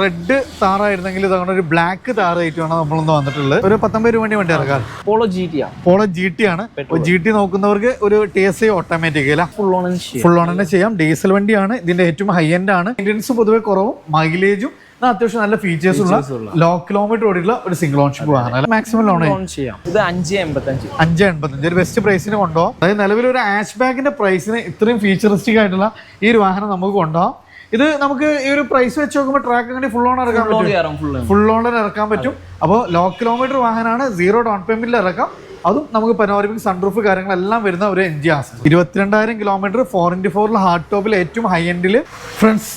Red താറായിരുന്നെങ്കിൽ ഇതങ്ങനെ ഒരു black താറായിട്ടാണ് നമ്മളൊന്ന് വന്നിട്ടുള്ളത്. ഒരു പത്തൊമ്പത് രൂപ വേണ്ടി വണ്ടി ഇറക്കാം. Polo G T Polo G T ആണ്. ജി ടി നോക്കുന്നവർക്ക് ഒരു T S I automatic full on full on തന്നെ ചെയ്യാം. ഡീസൽ വണ്ടിയാണ്. ഇതിന്റെ ഏറ്റവും ഹൈ എൻഡ് ആണ്. മെയിന്റെനൻസ് പൊതുവെ കുറവും. മൈലേജും അത്യാവശ്യം നല്ല ഫീച്ചേഴ്സ് ഉള്ള ലോ കിലോമീറ്റർ ഓടിയുള്ള ഒരു സിംഗിൾ ഓൺഷിപ്പ് വാഹനം മാക്സിമം ലോൺ ചെയ്യാം. ഇത് അഞ്ച് എൺപത്തഞ്ച്. അഞ്ച് എൺപത്തഞ്ച്. ഒരു ബെസ്റ്റ് പ്രൈസിന് കൊണ്ടുപോകാം അതായത് നിലവിൽ ഒരു ആഷ് ബാഗിന്റെ പ്രൈസിന് ഇത്രയും ഫീച്ചറിസ്റ്റിക് ആയിട്ടുള്ള ഈ ഒരു വാഹനം നമുക്ക് കൊണ്ടുപോകാം ഇത് നമുക്ക് ഈ ഒരു പ്രൈസ് വെച്ച് നോക്കുമ്പോൾ ട്രാക്ക് അങ്ങനെ ഫുൾ ഓൺ ഇറക്കാൻ പറ്റും. ഫുൾ ഓൺ ഓണിൽ ഇറക്കാൻ പറ്റും. അപ്പോൾ ലോ കിലോമീറ്റർ വാഹനമാണ് സീറോ ഡൗൺ പേയ്മെന്റിൽ ഇറക്കാം. അതും നമുക്ക് പനോരമിക് സൺറൂഫ് കാര്യങ്ങളെല്ലാം വരുന്ന ഒരു എൻ ജി ആസ് ഇരുപത്തിരണ്ടായിരം കിലോമീറ്റർ ഫോർ ഇന്റു ഫോറിൽ ഹാർഡ് ടോപ്പിൽ ഏറ്റവും ഹൈ എൻഡിൽ ഫ്രണ്ട്സ്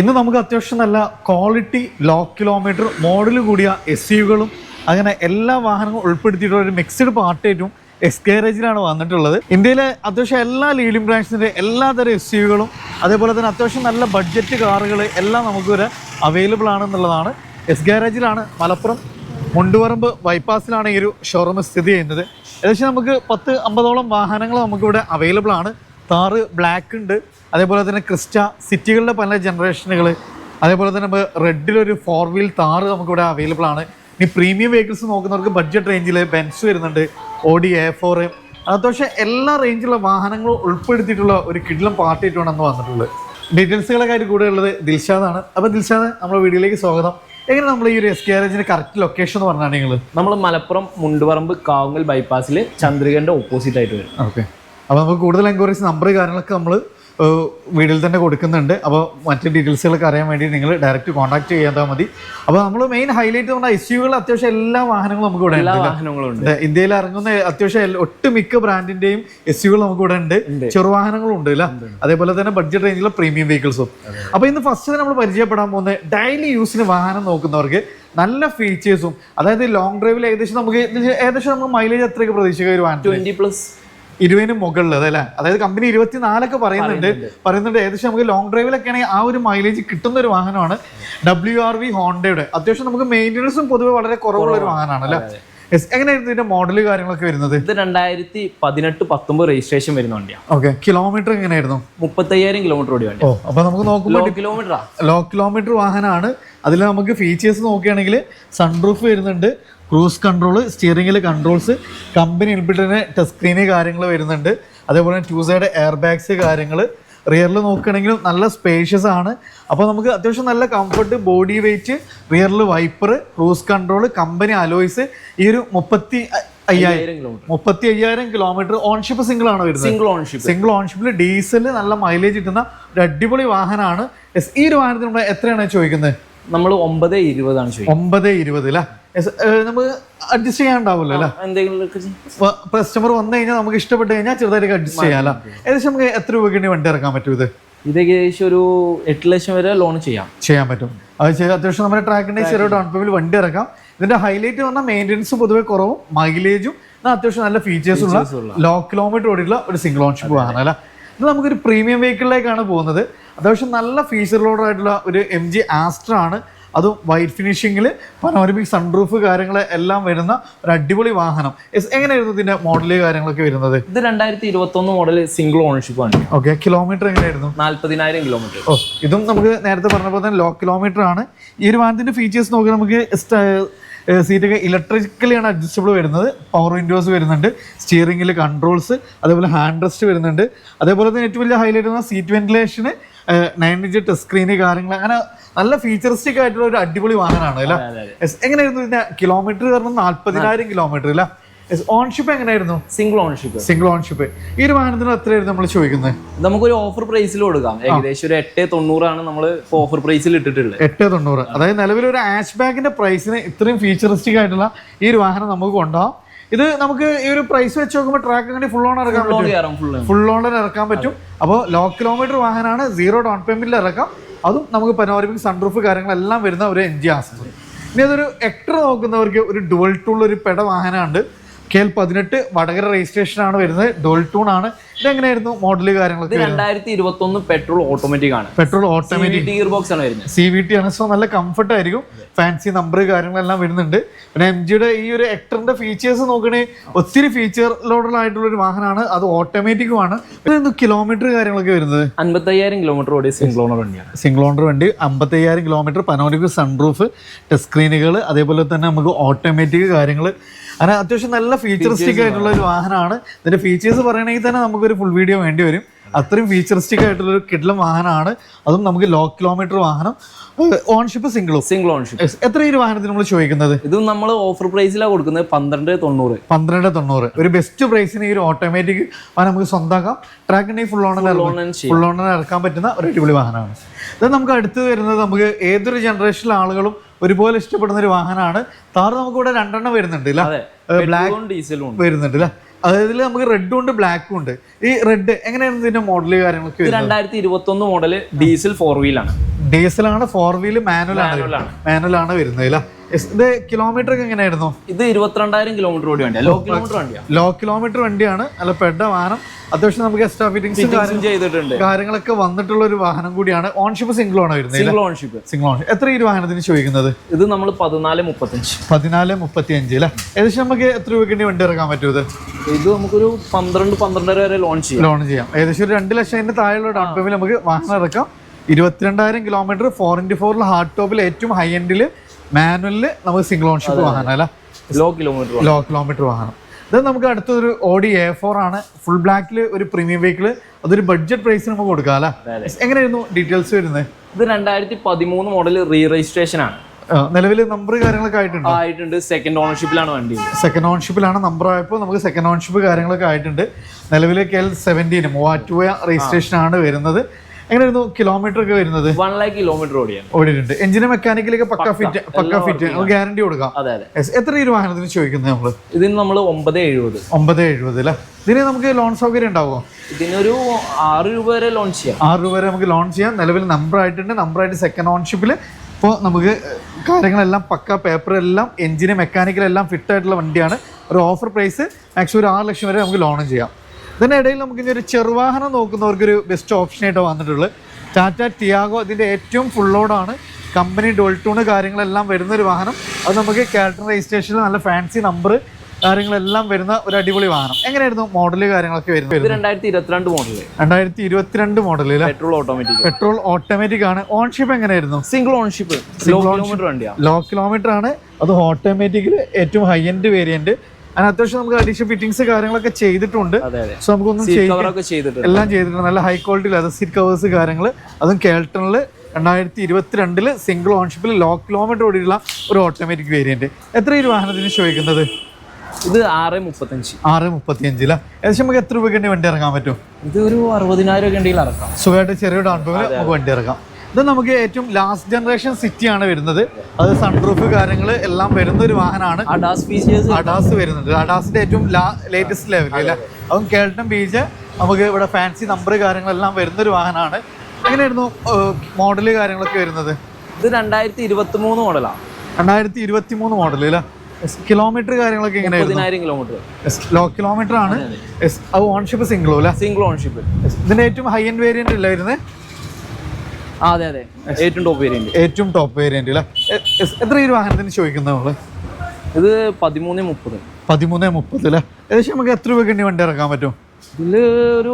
ഇന്ന് നമുക്ക് അത്യാവശ്യം നല്ല ക്വാളിറ്റി ലോ കിലോമീറ്റർ മോഡൽ കൂടിയ എസ് യുകളും അങ്ങനെ എല്ലാ വാഹനങ്ങളും ഉൾപ്പെടുത്തിയിട്ടുള്ള ഒരു മിക്സ്ഡ് പാർട്ടായിട്ടും എസ് ഗാരേജിലാണ് വന്നിട്ടുള്ളത്. ഇന്ത്യയിലെ അത്യാവശ്യം എല്ലാ ലീഡിംഗ് ബ്രാൻഡ്സിന്റെ എല്ലാതരം എസ് യുകളും അതേപോലെ തന്നെ അത്യാവശ്യം നല്ല ബഡ്ജറ്റ് കാറുകൾ എല്ലാം നമുക്ക് ഇവിടെ അവൈലബിൾ ആണെന്നുള്ളതാണ് എസ് ഗാരേജിലാണ് മലപ്പുറം മുണ്ടുപറമ്പ് ബൈപ്പാസിലാണ് ഈ ഒരു ഷോറൂം സ്ഥിതി ചെയ്യുന്നത്. ഏകദേശം നമുക്ക് പത്ത് അമ്പതോളം വാഹനങ്ങൾ നമുക്കിവിടെ അവൈലബിൾ ആണ്. താറ് ബ്ലാക്ക് ഉണ്ട്. അതേപോലെ തന്നെ ക്രിസ്റ്റ സിറ്റികളുടെ പല ജനറേഷനുകൾ അതേപോലെ തന്നെ നമുക്ക് റെഡിലൊരു ഫോർ വീൽ താറ് നമുക്കിവിടെ അവൈലബിൾ ആണ്. ഇനി പ്രീമിയം വെഹിക്കിൾസ് നോക്കുന്നവർക്ക് ബഡ്ജറ്റ് റേഞ്ചിൽ ബെൻസ് വരുന്നുണ്ട്. ഓഡി എ ഫോർ അത്യാവശ്യം എല്ലാ റേഞ്ചിലുള്ള വാഹനങ്ങളും ഉൾപ്പെടുത്തിയിട്ടുള്ള ഒരു കിടിലം പാർട്ടിയായിട്ടാണ് അന്ന് വന്നിട്ടുള്ളത്. ഡീറ്റെയിൽസുകളൊക്കെ കാര്യം കൂടെ ഉള്ളത് ദിൽഷാദാണ്. അപ്പോൾ ദിൽഷാദ് നമ്മുടെ വീഡിയോയിലേക്ക് സ്വാഗതം. എങ്ങനെ നമ്മൾ ഈ ഒരു എസ് കെ കറക്റ്റ് ലൊക്കേഷൻ എന്ന് പറഞ്ഞാൽ നിങ്ങൾ നമ്മൾ മലപ്പുറം മുണ്ടുപറമ്പ് കാവുങ്ങൽ ബൈപ്പാസിൽ ചന്ദ്രികന്റെ ഓപ്പോസിറ്റ് ആയിട്ട് വരും. ഓക്കെ അപ്പോൾ നമുക്ക് കൂടുതൽ എൻക്വയറീസ് നമ്പർ കാര്യങ്ങളൊക്കെ നമ്മൾ വീഡിയോയിൽ തന്നെ കൊടുക്കുന്നുണ്ട്. അപ്പോൾ മറ്റ് ഡീറ്റെയിൽസുകളൊക്കെ അറിയാൻ വേണ്ടി നിങ്ങൾ ഡയറക്റ്റ് കോൺടാക്ട് ചെയ്യാൻ മതി. അപ്പോൾ നമ്മൾ മെയിൻ ഹൈലൈറ്റ് പറഞ്ഞാൽ എസ് യുകൾ അത്യാവശ്യം എല്ലാ വാഹനങ്ങളും നമുക്ക് ഇവിടെ എല്ലാ ഉണ്ട് വാഹനങ്ങളും ഉണ്ട്. ഇന്ത്യയിൽ ഇറങ്ങുന്ന അത്യാവശ്യം ഒട്ടുമിക്ക ബ്രാൻഡിന്റെയും എസ് യുകൾ നമുക്ക് ഇവിടെ ഉണ്ട്. ചെറുവാഹനങ്ങളും ഉണ്ട് അല്ല അതേപോലെ തന്നെ ബഡ്ജറ്റ് റേഞ്ചിലുള്ള പ്രീമിയം വെഹിക്കിൾസും അപ്പോൾ ഇന്ന് ഫസ്റ്റ് നമ്മൾ പരിചയപ്പെടാൻ പോകുന്നത് ഡെയിലി യൂസിന് വാഹനം നോക്കുന്നവർക്ക് നല്ല ഫീച്ചേഴ്സും അതായത് ലോങ് ഡ്രൈവിൽ ഏകദേശം നമുക്ക് ഏകദേശം നമുക്ക് മൈലേജ് എത്രയൊക്കെ പ്രതീക്ഷിക്കുക ഒരു വാഹനം ട്വന്റി പ്ലസ് ഇരുപതിന് മുകളിൽ അതല്ലേ അതായത് കമ്പനി ഇരുപത്തിനാലൊക്കെ പറയുന്നുണ്ട്. പറയുന്നുണ്ട്. ഏകദേശം നമുക്ക് ലോങ് ഡ്രൈവിലൊക്കെ ആണെങ്കിൽ ആ ഒരു മൈലേജ് കിട്ടുന്ന ഒരു വാഹനമാണ് ഡബ്ല്യു ആർ വി ഹോണ്ടയുടെ അത്യാവശ്യം നമുക്ക് മെയിന്റനൻസും പൊതുവെ വളരെ കുറവുള്ള ഒരു വാഹനമാണ് അല്ലേ. എങ്ങനെയായിരുന്നു ഇതിന്റെ മോഡൽ കാര്യങ്ങളൊക്കെ വരുന്നത്? ഇത് രണ്ടായിരത്തി പതിനെട്ട് പത്തൊമ്പത് രജിസ്ട്രേഷൻ വരുന്ന വണ്ടിയാണ് ഓക്കെ കിലോമീറ്റർ എങ്ങനെയായിരുന്നു? മുപ്പത്തയ്യായിരം കിലോമീറ്റർ ഓടി വണ്ടി ഓ അപ്പൊ നമുക്ക് നോക്കുമ്പോൾ കിലോമീറ്റർ ലോ കിലോമീറ്റർ വാഹനമാണ്. അതിൽ നമുക്ക് ഫീച്ചേഴ്സ് നോക്കുകയാണെങ്കിൽ സൺറൂഫ് വരുന്നുണ്ട് ക്രൂസ് കൺട്രോൾ സ്റ്റിയറിംഗിൽ കൺട്രോൾസ് കമ്പനി ഇൻബിൽഡിന് ടച്ച് സ്ക്രീന് കാര്യങ്ങൾ വരുന്നുണ്ട്. അതേപോലെ ടു സൈഡ് എയർ ബാഗ്സ് കാര്യങ്ങൾ റിയറിൽ നോക്കുകയാണെങ്കിലും നല്ല സ്പേഷ്യസ് ആണ്. അപ്പോൾ നമുക്ക് അത്യാവശ്യം നല്ല comfort body weight റിയറിൽ wiper cruise control company alloys ഈ ഒരു മുപ്പത്തി അയ്യായിരം മുപ്പത്തി അയ്യായിരം കിലോമീറ്റർ ഓൺഷിപ്പ് സിംഗിൾ ആണ് വരുന്നത്? സിംഗിൾ ഓൺഷിപ്പ് സിംഗിൾ ഓൺഷിപ്പിൽ ഡീസൽ നല്ല മൈലേജ് കിട്ടുന്ന ഒരു അടിപൊളി വാഹനമാണ്. ഈ ഒരു വാഹനത്തിന് നമ്മൾ എത്രയാണ് ചോദിക്കുന്നത്? നമ്മൾ ഒമ്പത് ഇരുപതാണ് ചോദിക്കുന്നത്. ഒമ്പത് ഇരുപത് അല്ലേ നമുക്ക് അഡ്ജസ്റ്റ് ചെയ്യാണ്ടാവില്ല അല്ലേ എന്തെങ്കിലും കസ്റ്റമർ വന്നു കഴിഞ്ഞാൽ നമുക്ക് ഇഷ്ടപ്പെട്ട് കഴിഞ്ഞാൽ ചെറുതായിട്ട് അഡ്ജസ്റ്റ് ചെയ്യാലോ ഏകദേശം നമുക്ക് എത്ര രൂപയ്ക്ക് വണ്ടി ഇറക്കാൻ പറ്റും ഇത്? ഇത് ഏകദേശം ഒരു എട്ട് ലക്ഷം വരെ ലോൺ ചെയ്യാം. ചെയ്യാൻ പറ്റും. അത് ചെയ്ത് അത്യാവശ്യം നമ്മുടെ ട്രാക്കിന്റെ ചെറിയ ഡൗൺ പേയ്മെന്റ് വണ്ടി ഇറക്കാം. ഇതിന്റെ ഹൈലൈറ്റ് പറഞ്ഞാൽ മെയിന്റെനൻസ് പൊതുവെ കുറവും മൈലേജും അത്യാവശ്യം നല്ല ഫീച്ചേഴ്സ് ഉള്ള ലോ കിലോമീറ്റർ ഓടിയുള്ള ഒരു സിംഗിൾ ഓൺഷിപ്പ് വാഹനം അല്ല ഇത് നമുക്കൊരു പ്രീമിയം വെഹിക്കിളിലേക്കാണ് പോകുന്നത്. അത്യാവശ്യം നല്ല ഫീച്ചർ ആയിട്ടുള്ള ഒരു എം ജി ആസ്റ്റർ ആണ്. അതും വൈറ്റ് ഫിനിഷിങ്ങിൽ പനോരമിക് സൺറൂഫ് കാര്യങ്ങൾ എല്ലാം വരുന്ന ഒരു അടിപൊളി വാഹനം. എസ് എങ്ങനെയായിരുന്നു ഇതിന്റെ മോഡൽ കാര്യങ്ങളൊക്കെ വരുന്നത്? ഇത് രണ്ടായിരത്തി ഇരുപത്തി ഒന്ന് മോഡൽ സിംഗിൾ ഓണർഷിപ്പ് ആണ്. ഓക്കെ കിലോമീറ്റർ എങ്ങനെയായിരുന്നു? നാല്പതിനായിരം കിലോമീറ്റർ ഓ ഇതും നമുക്ക് നേരത്തെ പറഞ്ഞ പോലെ തന്നെ ലോ കിലോമീറ്റർ ആണ്. ഈ ഒരു വാഹനത്തിന്റെ ഫീച്ചേഴ്സ് നോക്കി നമുക്ക് സീറ്റൊക്കെ ഇലക്ട്രിക്കലിയാണ് അഡ്ജസ്റ്റബിൾ വരുന്നത്. പവർ വിൻഡോസ് വരുന്നുണ്ട്. സ്റ്റിയറിംഗിൽ കൺട്രോൾസ് അതേപോലെ ഹാൻഡ് റെസ്റ്റ് വരുന്നുണ്ട്. അതേപോലെ തന്നെ ഏറ്റവും വലിയ ഹൈലൈറ്റ് എന്ന് seat ventilation nine inch touch screen കാര്യങ്ങൾ. അങ്ങനെ നല്ല ഫീച്ചറിസ്റ്റിക് ആയിട്ടുള്ള ഒരു അടിപൊളി വാഹനമാണ് അല്ലേ? എങ്ങനെയായിരുന്നു ഇതിന്റെ കിലോമീറ്റർ കാരണം നാല്പതിനായിരം കിലോമീറ്റർ അല്ല? ഓൺഷിപ്പ് എങ്ങനെയായിരുന്നു? സിംഗിൾ ഓൺഷിപ്പ് സിംഗിൾ ഓൺഷിപ്പ് ഈ ഒരു വാഹനത്തിന് എത്രയായിരുന്നു നമ്മൾ ചോദിക്കുന്നത്? നമുക്കൊരു ഓഫർ പ്രൈസിൽ കൊടുക്കാം. ഏകദേശം ഒരു എട്ട് തൊണ്ണൂറാണ് നമ്മൾ ഓഫർ പ്രൈസിൽ ഇട്ടിട്ടുള്ളത്. എട്ട് തൊണ്ണൂറ്. അതായത് നിലവിൽ ഒരു ആഷ് ബാഗിന്റെ പ്രൈസിന് ഇത്രയും ഫീച്ചറിസ്റ്റിക് ആയിട്ടുള്ള ഈ ഒരു വാഹനം നമുക്ക് കൊണ്ടുപോകാം. ഇത് നമുക്ക് ഈ ഒരു പ്രൈസ് വെച്ച് നോക്കുമ്പോൾ ട്രാക്ക് അങ്ങനെ ഫുൾ ഓൺ ഇറക്കാൻ പറ്റും. ഫുൾ ഓണിൽ ഇറക്കാൻ പറ്റും. അപ്പോൾ ലോ കിലോമീറ്റർ വാഹനമാണ് സീറോ ഡൗൺ പേയ്മെന്റിൽ ഇറക്കാം. അതും നമുക്ക് പനോരമിക് സൺറൂഫ് കാര്യങ്ങളെല്ലാം വരുന്ന ഒരു എൻ ജി ആസ് ഇനി അതൊരു എക്ടർ നോക്കുന്നവർക്ക് ഒരു ഡുവൽ ടൂൾ ഒരു പെട വാഹനമുണ്ട്. കെ എൽ പതിനെട്ട് വടകര രജിസ്ട്രേഷൻ ആണ് വരുന്നത്. ഡോൾട്ടൂൺ ടൂൺ ആണ്. ഇതെങ്ങനെയായിരുന്നു മോഡൽ കാര്യങ്ങളൊക്കെ? രണ്ടായിരത്തി ഇരുപത്തി ഒന്ന് പെട്രോൾ ഓട്ടോമാറ്റിക് ആണ് പെട്രോൾ ഓട്ടോമാറ്റിക് ഗിയർ ബോക്സ് ആണ് വരുന്നത്. സി വി ടി ആണ്. സോ നല്ല കംഫർട്ട് ആയിരിക്കും. ഫാൻസി നമ്പർ കാര്യങ്ങളെല്ലാം വരുന്നുണ്ട്. പിന്നെ എം ജിയുടെ ഈ ഒരു എക്ടറിന്റെ ഫീച്ചേഴ്സ് നോക്കണേ ഒത്തിരി ഫീച്ചർ ലോഡായിട്ടുള്ള ഒരു വാഹനമാണ്. അത് ഓട്ടോമാറ്റിക്കുമാണ് ആണ്. കിലോമീറ്റർ കാര്യങ്ങളൊക്കെ വരുന്നത്? അൻപത്തയ്യായിരം കിലോമീറ്റർ ഓടിയ സിംഗിൾ ഓണർ വണ്ടിയാണ്. സിംഗിൾ ഓണർ വണ്ടി അമ്പത്തയ്യായിരം കിലോമീറ്റർ പനോലിക്ക് സൺറൂഫ് ടച്ച് സ്ക്രീനുകൾ അതേപോലെ തന്നെ നമുക്ക് ഓട്ടോമാറ്റിക് കാര്യങ്ങൾ അങ്ങനെ അത്യാവശ്യം നല്ല ഫീച്ചറിസ്റ്റിക് ആയിട്ടുള്ള ഒരു വാഹനമാണ്. ഇതിന്റെ ഫീച്ചേഴ്സ് പറയണമെങ്കിൽ തന്നെ നമുക്കൊരു ഫുൾ വീഡിയോ വേണ്ടി വരും. അത്രയും ഫീച്ചറിസ്റ്റിക് ആയിട്ടുള്ള ഒരു കിഡ്ലം വാഹനമാണ്. അതും നമുക്ക് ലോ കിലോമീറ്റർ വാഹനം. ഓൺഷിപ്പ് സിംഗിൾ സിംഗിൾ ഓൺഷിപ്പ് എത്ര ഈ വാഹനത്തിന് നമ്മൾ ചോദിക്കുന്നത്? ഇത് നമ്മൾ ഓഫർ പ്രൈസിലാണ് കൊടുക്കുന്നത് പന്ത്രണ്ട് തൊണ്ണൂറ്. പന്ത്രണ്ട് തൊണ്ണൂറ്. ഒരു ബെസ്റ്റ് പ്രൈസിന് ഈ ഒരു ഓട്ടോമാറ്റിക് വാഹനം നമുക്ക് സ്വന്തമാക്കാം. ട്രാക്കിന്റെ ഫുൾ ഓണർ ഫുൾ ഓണർ ഇറക്കാൻ പറ്റുന്ന ഒരു അടിപൊളി വാഹനമാണ്. ഇത് നമുക്ക് അടുത്ത് വരുന്നത് നമുക്ക് ഏതൊരു ജനറേഷനിലെ ആളുകളും ഒരുപോലെ ഇഷ്ടപ്പെടുന്ന ഒരു വാഹനമാണ്. താറ് നമുക്ക് ഇവിടെ രണ്ടെണ്ണം വരുന്നുണ്ട് ബ്ലാക്ക് ഡീസലും വരുന്നുണ്ട് അല്ലേ അതായത് നമുക്ക് റെഡും ഉണ്ട് ബ്ലാക്കും ഉണ്ട്. ഈ റെഡ് എങ്ങനെയാണ് ഇതിന്റെ മോഡൽ കാര്യങ്ങളൊക്കെ രണ്ടായിരത്തി ഇരുപത്തി ഒന്ന് മോഡൽ ഡീസൽ ഫോർ വീലാണ് ഡീസലാണ് ഫോർ വീൽ മാനുവൽ ആണ്. മാനുവൽ ആണ്. വരുന്നത് അല്ലേ ഇത് കിലോമീറ്റർ ഒക്കെ എങ്ങനെയായിരുന്നു? ഇത് ഇരുപത്തിരണ്ടായിരം കിലോമീറ്റർ ഓടി വണ്ടിയാണ് ലോ കിലോമീറ്റർ വണ്ടിയാണ് ലോ കിലോമീറ്റർ വണ്ടിയാണ്. അല്ല പെഡ വാഹനം. അത്യാവശ്യം നമുക്ക് എക്സ്ട്രാ ഫിറ്റിംഗ്സും ഫിറ്റിംഗ്സും ചെയ്തിട്ടുണ്ട്. കാര്യങ്ങളൊക്കെ വന്നിട്ടുള്ള ഒരു വാഹനം കൂടിയാണ്. ഓൺഷിപ്പ് സിംഗിൾ ആണ് വരുന്നത് സിംഗിൾ ഓൺഷിപ്പ് സിംഗിൾ ഓൺ എത്ര ഈ വാഹനത്തിന് ചോദിക്കുന്നത്? ഇത് നമ്മൾ പതിനാല് മുപ്പത്തഞ്ച്. പതിനാല് മുപ്പത്തി അഞ്ച് അല്ലേ? ഏകദേശം നമുക്ക് എത്ര രൂപയ്ക്ക് വണ്ടി ഇറക്കാൻ പറ്റും ഇത്? ഇത് നമുക്കൊരു പന്ത്രണ്ട് പന്ത്രണ്ടര വരെ ലോഞ്ച് ചെയ്യാം. ലോൺ ചെയ്യാം. ഏകദേശം ഒരു രണ്ട് ലക്ഷത്തിന്റെ താഴെയുള്ള ഡൗൺ പേയ്മെന്റ് നമുക്ക് വാഹനം ഇറക്കാം. ഇരുപത്തിരണ്ടായിരം കിലോമീറ്റർ ഫോർ ഇന്റു ഫോറിൽ ഹാർഡ് ടോപ്പിൽ ഏറ്റവും ഹൈ എൻഡിൽ മാനുവലിൽ നമുക്ക് സിംഗിൾ ഓൺഷിപ്പ് വാഹനം അല്ല? ലോ കിലോമീറ്റർ ലോ കിലോമീറ്റർ വാങ്ങണം ഇത് നമുക്ക് അടുത്തൊരു ഓഡി എ ഫോർ ആണ്. ഫുൾ ബ്ലാക്കിൽ ഒരു പ്രീമിയം വെഹിക്കിൾ അതൊരു ബഡ്ജറ്റ് പ്രൈസ് നമുക്ക് കൊടുക്കാം അല്ല. എങ്ങനെയായിരുന്നു ഡീറ്റെയിൽസ് വരുന്നത്? ഇത് രണ്ടായിരത്തി പതിമൂന്ന് മോഡൽ റീ രജിസ്ട്രേഷൻ ആണ് നിലവിൽ നമ്പർ കാര്യങ്ങളൊക്കെ ആയിട്ടുണ്ട്? ആയിട്ടുണ്ട്. സെക്കൻഡ് ഓണർഷിപ്പിലാണ് വണ്ടി. സെക്കൻഡ് ഓൺഷിപ്പിലാണ് നമ്പർ ആയപ്പോൾ നമുക്ക് സെക്കൻഡ് ഓൺഷിപ്പ് കാര്യങ്ങളൊക്കെ ആയിട്ടുണ്ട്. നിലവിൽ K L seventeen Muvattupuzha registration ആണ് വരുന്നത്. എങ്ങനെയായിരുന്നു കിലോമീറ്റർ ഒക്കെ വരുന്നത്? വൺ ലാക്ക് കിലോമീറ്റർ ഓടിയാണ്. ഓടിയിട്ടുണ്ട്. എഞ്ചിന് മെക്കാനിക്കലൊക്കെ പക്ക ഫിറ്റ് പക്ക ഫിറ്റ് ഗ്യാരണ്ടി കൊടുക്കാം. അതെ അതെ. എത്ര ഈ ഒരു വാഹനത്തിന് ചോദിക്കുന്നത് നമ്മൾ ഇതിന് നമ്മൾ ഒമ്പത് എഴുപത്. ഒമ്പത് എഴുപത് അല്ലേ? ഇതിന് നമുക്ക് ലോൺ സൗകര്യം ഉണ്ടാവുമോ? ഇതിനൊരു ആറ് രൂപ വരെ ലോൺ ചെയ്യാം. ആറ് രൂപ വരെ നമുക്ക് ലോൺ ചെയ്യാം. നിലവിൽ നമ്പർ ആയിട്ടുണ്ട്. നമ്പർ ആയിട്ട് സെക്കൻഡ് ഓൺഷിപ്പിൽ ഇപ്പോൾ നമുക്ക് കാര്യങ്ങളെല്ലാം പക്ക. പേപ്പർ എല്ലാം എഞ്ചിന് മെക്കാനിക്കലെല്ലാം ഫിറ്റായിട്ടുള്ള ഫിറ്റ് ആയിട്ടുള്ള വണ്ടിയാണ്. ഒരു ഓഫർ പ്രൈസ് മാക്സിമം ഒരു ആറ് ലക്ഷം വരെ നമുക്ക് ലോണും ചെയ്യാം. ഇതിനിടയിൽ നമുക്ക് ഇനി ഒരു ചെറുവാഹനം നോക്കുന്നവർക്കൊരു ബെസ്റ്റ് ഓപ്ഷനായിട്ട് വന്നിട്ടുള്ളത്. ടാറ്റ ടിയാഗോ ഇതിന്റെ ഏറ്റവും ഫുൾ ലോഡാണ് കമ്പനി ഡോൾട്ടൂണ് കാര്യങ്ങളെല്ലാം വരുന്ന ഒരു വാഹനം. അത് നമുക്ക് ക്യാരക്ടർ രജിസ്ട്രേഷനിൽ നല്ല ഫാൻസി നമ്പർ കാര്യങ്ങളെല്ലാം വരുന്ന ഒരു അടിപൊളി വാഹനം. എങ്ങനെയായിരുന്നു മോഡൽ കാര്യങ്ങളൊക്കെ വരുന്നത്? രണ്ടായിരത്തി ഇരുപത്തിരണ്ട് മോഡൽ രണ്ടായിരത്തി ഇരുപത്തിരണ്ട് മോഡലിൽ പെട്രോൾ ഓട്ടോമാറ്റിക് പെട്രോൾ ഓട്ടോമാറ്റിക് ആണ്. ഓൺഷിപ്പ് എങ്ങനെയായിരുന്നു? സിംഗിൾ ഓൺഷിപ്പ് ലോ കിലോമീറ്റർ വണ്ടിയാണ് ലോ കിലോമീറ്റർ ആണ്. അത് ഓട്ടോമാറ്റിക്കിൽ ഏറ്റവും ഹൈ എൻഡ് വേരിയന്റ് അതിന് അത്യാവശ്യം നമുക്ക് അഡീഷണൽ ഫിറ്റിംഗ്സ് കാര്യങ്ങളൊക്കെ ചെയ്തിട്ടുണ്ട്. സോ നമുക്കൊന്നും എല്ലാം ചെയ്തിട്ടുണ്ട്. നല്ല high quality leather seat covers കാര്യങ്ങൾ അതും കേൾട്ടണിൽ രണ്ടായിരത്തി ഇരുപത്തിരണ്ടിൽ സിംഗിൾ ഓൺഷിപ്പിൽ ലോ കിലോമീറ്റർ ഓടിയുള്ള ഒരു ഓട്ടോമാറ്റിക് വേരിയന്റ് എത്ര ഈ വാഹനത്തിന് ചോദിക്കുന്നത്? ഇത് ആറ് മുപ്പത്തഞ്ച്. ആറ് മുപ്പത്തി അഞ്ചില ഏകദേശം നമുക്ക് എത്ര രൂപയ്ക്ക് വണ്ടി ഇറങ്ങാൻ പറ്റും? ഇത് ഒരു അറുപതിനായിരം ഒക്കെ ഉണ്ടെങ്കിൽ ഇറക്കാം. സുഖമായിട്ട് ചെറിയ ഡൗൺ പേയ്മെന്റ് നമുക്ക് വണ്ടി ഇറക്കാം ഇത് നമുക്ക് ഏറ്റവും ലാസ്റ്റ് ജനറേഷൻ സിറ്റി ആണ് വരുന്നത്. അത് സൺറൂഫ് കാര്യങ്ങൾ എല്ലാം വരുന്ന ഒരു വാഹനമാണ്. അഡാസ് ഫീച്ചേഴ്സ് അഡാസ് വരുന്നുണ്ട് അഡാസിന്റെ ഏറ്റവും ലേറ്റസ്റ്റ് ലെവൽ അല്ലേ? അതും. കേൾട്ടൺ ബീച്ച് നമുക്ക് ഇവിടെ ഫാൻസി നമ്പർ കാര്യങ്ങളെല്ലാം വരുന്ന ഒരു വാഹനമാണ്. എങ്ങനെയായിരുന്നു മോഡൽ കാര്യങ്ങളൊക്കെ വരുന്നത്? ഇത് രണ്ടായിരത്തി ഇരുപത്തി മൂന്ന് മോഡലാണ് രണ്ടായിരത്തി ഇരുപത്തി മൂന്ന് മോഡൽ അല്ലേ കിലോമീറ്റർ കാര്യങ്ങളൊക്കെ എങ്ങനെയായിരുന്നു കിലോമീറ്റർ ലോ കിലോമീറ്റർ ആണ്. ഓൺഷിപ്പ് സിംഗിൾ അല്ലേ? സിംഗിൾ ഓൺഷിപ്പ് ഇതിന്റെ ഏറ്റവും ഹൈ എൻഡ് വേരിയന്റ് അല്ലായിരുന്നേ അതെ അതെ. ഏറ്റവും ടോപ്പ് വേരിയന്റ് ഏറ്റവും ടോപ്പ് വേരിയന്റ് അല്ലേ എത്ര ഈ വാഹനത്തിന് ചോദിക്കുന്നത് നമ്മൾ ഇത് പതിമൂന്ന് മുപ്പത്. പതിമൂന്ന് മുപ്പത് അല്ലേ ഏകദേശം നമുക്ക് എത്ര രൂപയ്ക്ക് വണ്ടി ഇറക്കാൻ പറ്റും? ഇതിൽ ഒരു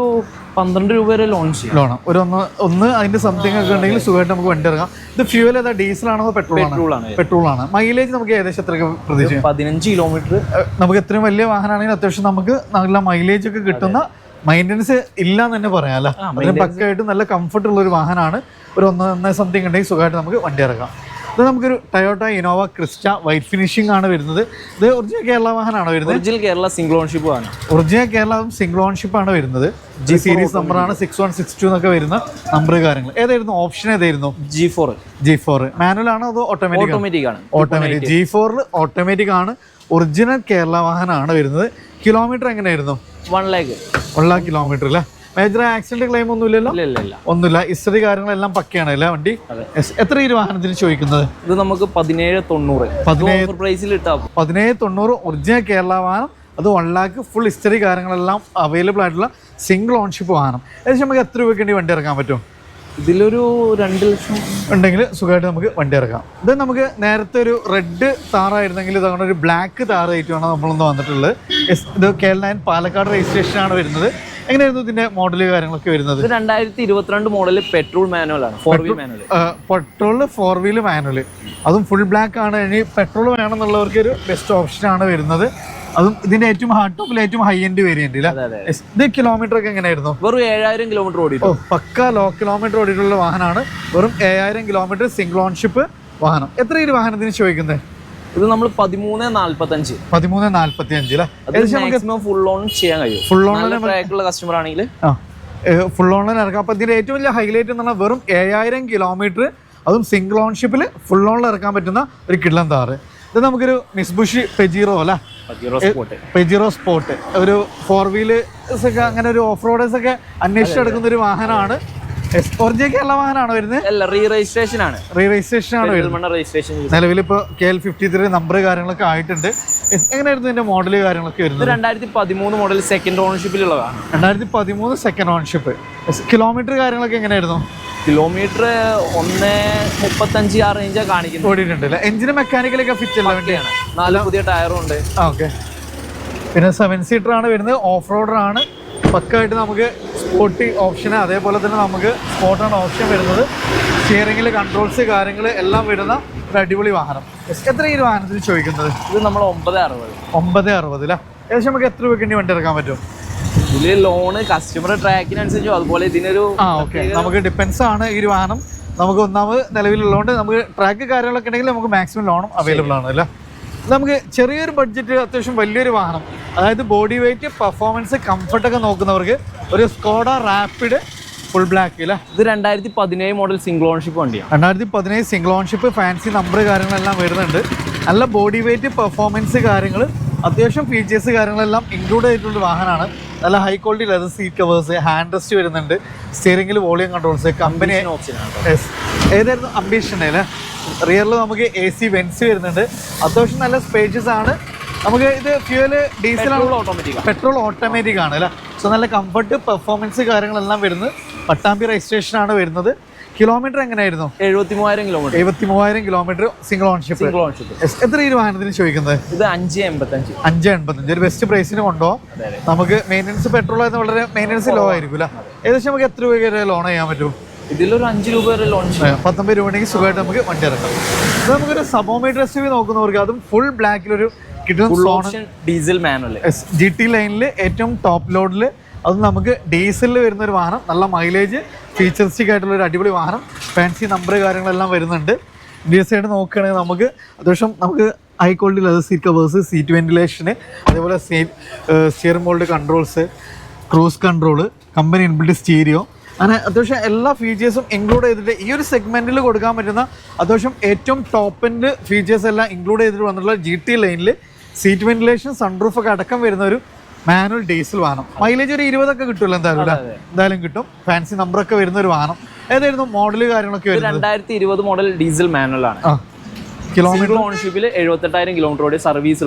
പന്ത്രണ്ട് രൂപ വരെ ലോൺ ചെയ്യാം. ലോണോ ഒരു ഒന്ന് ഒന്ന് അതിന്റെ സംതിങ് ഒക്കെ ഉണ്ടെങ്കിൽ സുഖമായിട്ട് നമുക്ക് വണ്ടി ഇറങ്ങാം ഇത് ഫ്യൂവൽ ഏതാ? ഡീസൽ ആണോ? പെട്രോൾ പെട്രോൾ ആണ്? പെട്രോൾ ആണ് മൈലേജ് നമുക്ക് ഏകദേശം എത്ര പ്രതീക്ഷിക്കാം? പതിനഞ്ച് കിലോമീറ്റർ നമുക്ക് എത്രയും വലിയ വാഹനമാണെങ്കിൽ അത്യാവശ്യം നമുക്ക് നല്ല മൈലേജ് ഒക്കെ കിട്ടുന്ന മൈന്റനൻസ് ഇല്ല എന്ന് തന്നെ പറയാം അല്ല? അതിന് പക്കായിട്ട് നല്ല കംഫർട്ട് ഉള്ള ഒരു വാഹനമാണ്. ഒരു ഒന്ന് ഒന്ന് സംതിങ് ഉണ്ടെങ്കിൽ സുഖമായിട്ട് നമുക്ക് വണ്ടി ഇറക്കാം. ഇത് നമുക്കൊരു Toyota Innova Crysta white finishing ആണ് വരുന്നത്. ഇത് ഒറിജിനൽ കേരള വാഹനമാണോ വരുന്നത്? ഒറിജിനൽ കേരള സിംഗിൾ ഓൺഷിപ്പ് ആണ് ഒറിജിനൽ കേരള സിംഗിൾ ഓൺഷിപ്പ് ആണ് വരുന്നത്. ജി സീരീസ് നമ്പർ ആണ് സിക്സ് വൺ സിക്സ് ടു എന്നൊക്കെ വരുന്ന നമ്പർ കാര്യങ്ങൾ. ഏതായിരുന്നു? ഓപ്ഷൻ ഏതായിരുന്നു? G four G four manual ആണോ അതോ ഓട്ടോമാറ്റിക് ഓട്ടോമാറ്റിക് ആണ്. ഓട്ടോമാറ്റിക് ജി ഫോറിൽ ഓട്ടോമാറ്റിക് ആണ്. ഒറിജിനൽ കേരള വാഹനമാണ് വരുന്നത്. കിലോമീറ്റർ എങ്ങനെയായിരുന്നു? One lakh one lakh kilometre അല്ലേ? മേജർ ആക്സിഡന്റ് ക്ലെയിം ഒന്നുമില്ലല്ലോ ഒന്നുമില്ല. ഹിസ്റ്ററി കാര്യങ്ങളെല്ലാം പക്കയാണ് അല്ലേ വണ്ടി. എത്ര ഈ വാഹനത്തിന് ചോദിക്കുന്നത്? ഇത് നമുക്ക് പതിനേഴ് തൊണ്ണൂറ്. പതിനേഴ് പ്രൈസിൽ ഇട്ടാ പതിനേഴ് തൊണ്ണൂറ് ഒറിജിനൽ കേരള വാഹനം. അത് വൺ ലാക്ക് ഫുൾ ഹിസ്റ്ററി കാര്യങ്ങളെല്ലാം അവൈലബിൾ ആയിട്ടുള്ള സിംഗിൾ ഓൺഷിപ്പ് വാഹനം. ഏകദേശം നമുക്ക് എത്ര രൂപയ്ക്ക് വേണ്ടി വണ്ടി ഇറക്കാൻ പറ്റും? ഇതിലൊരു രണ്ട് ലക്ഷം. ഉണ്ടെങ്കിൽ സുഖമായിട്ട് നമുക്ക് വണ്ടി ഇറക്കാം. ഇത് നമുക്ക് നേരത്തെ ഒരു റെഡ് താറായിരുന്നെങ്കിൽ ഇതങ്ങനെ ഒരു ബ്ലാക്ക് താറായിട്ടാണ് നമ്മളൊന്ന് വന്നിട്ടുള്ളത്. ഇത് K L nine Palakkad registration ആണ് വരുന്നത്. എങ്ങനെയായിരുന്നു ഇതിന്റെ മോഡൽ കാര്യങ്ങളൊക്കെ വരുന്നത്? ഇത് രണ്ടായിരത്തി ഇരുപത്തിരണ്ട് മോഡൽ പെട്രോൾ മാനുവൽ ആണ് ഫോർ വീൽ മാനുവൽ പെട്രോളിൽ ഫോർ വീൽ മാനുവൽ അതും ഫുൾ ബ്ലാക്ക് ആണ്. ഇനി പെട്രോൾ വേണമെന്നുള്ളവർക്ക് ഒരു ബെസ്റ്റ് ഓപ്ഷൻ ആണ് വരുന്നത്. അതും ഇതിന്റെ ഏറ്റവും ഹാർഡ് ടോപ്പിൽ ഏറ്റവും ഹൈ എൻഡ് വേരിയന്റ്. ഇത് കിലോമീറ്റർ ഒക്കെ എങ്ങനെയായിരുന്നു? വെറും ഏഴായിരം കിലോമീറ്റർ ഓടി ഓ പക്ക ലോ കിലോമീറ്റർ ഓടിയിട്ടുള്ള വാഹനമാണ്. വെറും ഏഴായിരം കിലോമീറ്റർ സിംഗിൾ ഓൺഷിപ്പ് വാഹനം. എത്ര ഈ വാഹനത്തിന് ചോദിക്കുന്നത് ഇത് നമ്മൾ പതിമൂന്ന് നാല്പത്തഞ്ച്. പതിമൂന്ന് നാല്പത്തി അഞ്ച് മാക്സിമം ഫുൾ ഓൺ ചെയ്യാൻ കഴിയും. ഫുൾ ഓൺ കസ്റ്റമർ ആണെങ്കിൽ. ഫുൾ ഓൺലൈൻ ഇറക്കാം. അപ്പം ഇതിന്റെ ഏറ്റവും വലിയ ഹൈലൈറ്റ് എന്ന് പറഞ്ഞാൽ വെറും ഏഴായിരം കിലോമീറ്റർ അതും സിംഗിൾ ഓൺഷിപ്പിൽ ഫുൾ ഓണിൽ ഇറക്കാൻ പറ്റുന്ന ഒരു കിടലം താറ് ഇത് നമുക്കൊരു മിസ്ബുഷി പെജീറോ അല്ല? Pajero sport. ഒരു ഫോർ വീൽ ഒക്കെ അങ്ങനെ ഒരു ഓഫ് റോഡേഴ്സ് ഒക്കെ അന്വേഷിച്ചെടുക്കുന്ന ഒരു വാഹനമാണ്. ഒറിജിനൽ കേരള വാഹനമാണ് വരുന്നത്? അല്ല റീ രജിസ്ട്രേഷൻ ആണ്. റീ രജിസ്ട്രേഷൻ ആണ് വരുന്നത്. രജിസ്ട്രേഷൻ നിലവിൽ ഇപ്പോൾ K L fifty three number കാര്യങ്ങളൊക്കെ ആയിട്ടുണ്ട്. എങ്ങനെയായിരുന്നു ഇതിന്റെ മോഡൽ കാര്യങ്ങളൊക്കെ ഇത് വരുന്നത് രണ്ടായിരത്തി പതിമൂന്ന് മോഡൽ സെക്കൻഡ് ഓണർഷിപ്പിലുള്ളതാണ് രണ്ടായിരത്തി പതിമൂന്ന് സെക്കൻഡ് ഓൺഷിപ്പ് കിലോമീറ്റർ കാര്യങ്ങളൊക്കെ എങ്ങനെയായിരുന്നു? കിലോമീറ്റർ ഒന്ന് മുപ്പത്തഞ്ച് ആ റേഞ്ചാണ് കാണിക്കുന്നത്. ഓടിയിട്ടുണ്ട് അല്ലേ? എഞ്ചിന് മെക്കാനിക്കലൊക്കെ ഫിറ്റ് അല്ല വണ്ടി ആണ്. നാല് പുതിയ ടയറും ഉണ്ട്. ഓക്കെ പിന്നെ സെവൻ സീറ്റർ ആണ് വരുന്നത്. ഓഫ് റോഡർ ആണ്. പക്കായിട്ട് നമുക്ക് സ്പോട്ടി ഓപ്ഷന് അതേപോലെ തന്നെ നമുക്ക് സ്പോട്ടാണ് ഓപ്ഷൻ വരുന്നത്. സ്റ്റിയറിംഗിൽ കൺട്രോൾസ് കാര്യങ്ങൾ എല്ലാം വരുന്ന ഒരു അടിപൊളി വാഹനം. എത്ര ഈ വാഹനത്തിന് ചോദിക്കുന്നത്? ഇത് നമ്മൾ ഒമ്പത് അറുപത്. ഒമ്പത് അറുപതിലാ ഏകദേശം നമുക്ക് എത്ര രൂപയ്ക്ക് വേണ്ടി ഇറക്കാൻ പറ്റും? ഇതിൽ ലോണ് കസ്റ്റമർ ട്രാക്കിനനുസരിച്ചും അതുപോലെ ഇതിനൊരു ആ ഓക്കെ നമുക്ക് ഡിപ്പെൻസ് ആണ് ഈ ഒരു വാഹനം. നമുക്ക് ഒന്നാമത് നിലവിലുള്ളതുകൊണ്ട് നമുക്ക് ട്രാക്ക് കാര്യങ്ങളൊക്കെ ഉണ്ടെങ്കിൽ നമുക്ക് മാക്സിമം ലോണും അവൈലബിൾ ആണ് അല്ലേ? നമുക്ക് ചെറിയൊരു ബഡ്ജറ്റ് അത്യാവശ്യം വലിയൊരു വാഹനം. അതായത് ബോഡി വെയിറ്റ് പെർഫോമൻസ് കംഫർട്ട് ഒക്കെ നോക്കുന്നവർക്ക് ഒരു സ്കോഡ റാപ്പിഡ് ഫുൾ ബ്ലാക്ക് അല്ലേ? ഇത് രണ്ടായിരത്തി പതിനേഴ് മോഡൽ സിംഗിൾ ഓൺഷിപ്പ് വണ്ടിയാണ് രണ്ടായിരത്തി പതിനേഴ് സിംഗിൾ ഓൺഷിപ്പ് ഫാൻസി നമ്പർ കാര്യങ്ങളെല്ലാം വരുന്നുണ്ട്. നല്ല ബോഡി വെയിറ്റ് പെർഫോമൻസ് കാര്യങ്ങൾ അത്യാവശ്യം ഫീച്ചേഴ്സ് കാര്യങ്ങളെല്ലാം ഇൻക്ലൂഡ് ചെയ്തിട്ടുള്ള വാഹനമാണ്. നല്ല high quality leather seat covers hand rest വരുന്നുണ്ട്. സ്റ്റിയറിംഗിൽ വോളിയം കൺട്രോൾസ് കമ്പനി ഓപ്ഷൻ ആണ് ഏതായിരുന്നു അംബീഷൻ അല്ലേ റിയറിൽ നമുക്ക് എ സി വെൻസ് വരുന്നുണ്ട്. അത്യാവശ്യം നല്ല സ്പേഷ്യസ് ആണ്. നമുക്ക് ഇത് fuel diesel automatic petrol automatic ആണ്. അല്ലേ? സോ നല്ല കംഫർട്ട് പെർഫോമൻസ് കാര്യങ്ങളെല്ലാം വരുന്നത്. പട്ടാമ്പി രജിസ്ട്രേഷൻ ആണ് വരുന്നത്. കിലോമീറ്റർ എങ്ങനെയായിരുന്നു? എഴുപത്തി മൂവായിരം കിലോമീറ്റർ എഴുപത്തി മൂവായിരം kilometre single ownership single ownership എത്ര ഈ വാഹനത്തിന് ചോദിക്കുന്നത്? ഇത് അഞ്ച് എൺപത്തഞ്ച്. അഞ്ച് എൺപത്തഞ്ച്. ഒരു ബെസ്റ്റ് പ്രൈസിന് അതെ നമുക്ക് മെയിന്റനൻസ് പെട്രോൾ ആയിരുന്നു വളരെ മെയിന്റനൻസ് ലോ ആയിരിക്കും അല്ലേ? ഏകദേശം നമുക്ക് എത്ര രൂപ വരെ ലോൺ ചെയ്യാൻ പറ്റും? ഇതിലൊരു അഞ്ച് രൂപ വരെ ലോഞ്ച് പത്തൊമ്പത് രൂപ ഉണ്ടെങ്കിൽ സുഖമായിട്ട് നമുക്ക് വണ്ടി ഇറക്കാം. ഇത് നമുക്കൊരു സബോമീറ്റർ എസ് വി നോക്കുന്നവർക്ക് അതും ഫുൾ ബ്ലാക്കിലൊരു കിട്ടുന്ന ഡീസൽ മാനുവൽ ജി ടി ലൈനിൽ ഏറ്റവും ടോപ്പ് ലോഡിൽ അത് നമുക്ക് ഡീസലിൽ വരുന്ന ഒരു വാഹനം നല്ല മൈലേജ് ഫീച്ചറിസ്റ്റിക് ആയിട്ടുള്ള ഒരു അടിപൊളി വാഹനം ഫാൻസി നമ്പർ കാര്യങ്ങളെല്ലാം വരുന്നുണ്ട്. ഡി ആയിട്ട് നോക്കുകയാണെങ്കിൽ നമുക്ക് അത്യാവശ്യം നമുക്ക് high quality leather seat covers seat വെന്റിലേഷന് അതേപോലെ seat steering bold controls cruise control company inbuilt stereo അങ്ങനെ അത്യാവശ്യം എല്ലാ ഫീച്ചേഴ്സും ഇൻക്ലൂഡ് ചെയ്തിട്ട് ഈ ഒരു സെഗ്മെന്റിൽ കൊടുക്കാൻ പറ്റുന്ന അത്യാവശ്യം ഏറ്റവും ടോപ്പ് എൻഡ് ഫീച്ചേഴ്സ് എല്ലാം ഇൻക്ലൂഡ് ചെയ്തിട്ട് വന്നിട്ടുള്ള ജി ടി ലൈനിൽ സീറ്റ് വെന്റിലേഷൻ സൺറൂഫ് ഒക്കെ അടക്കം വരുന്ന ഒരു മാനുവൽ ഡീസൽ വാഹനം. മൈലേജ് ഒരു ഇരുപതൊക്കെ കിട്ടുമല്ലോ എന്തായാലും എന്തായാലും കിട്ടും. ഫാൻസി നമ്പറൊക്കെ വരുന്ന ഒരു വാഹനം. ഏതായിരുന്നു മോഡൽ കാര്യങ്ങളൊക്കെ രണ്ടായിരത്തി ഇരുപത് മോഡൽ ഡീസൽ മാനുവൽ ആണ്. സിംഗിൾ ഓൺഷിപ്പിൽ എഴുപത്തെട്ടായിരം കിലോമീറ്റർ ഓടി സർവീസ്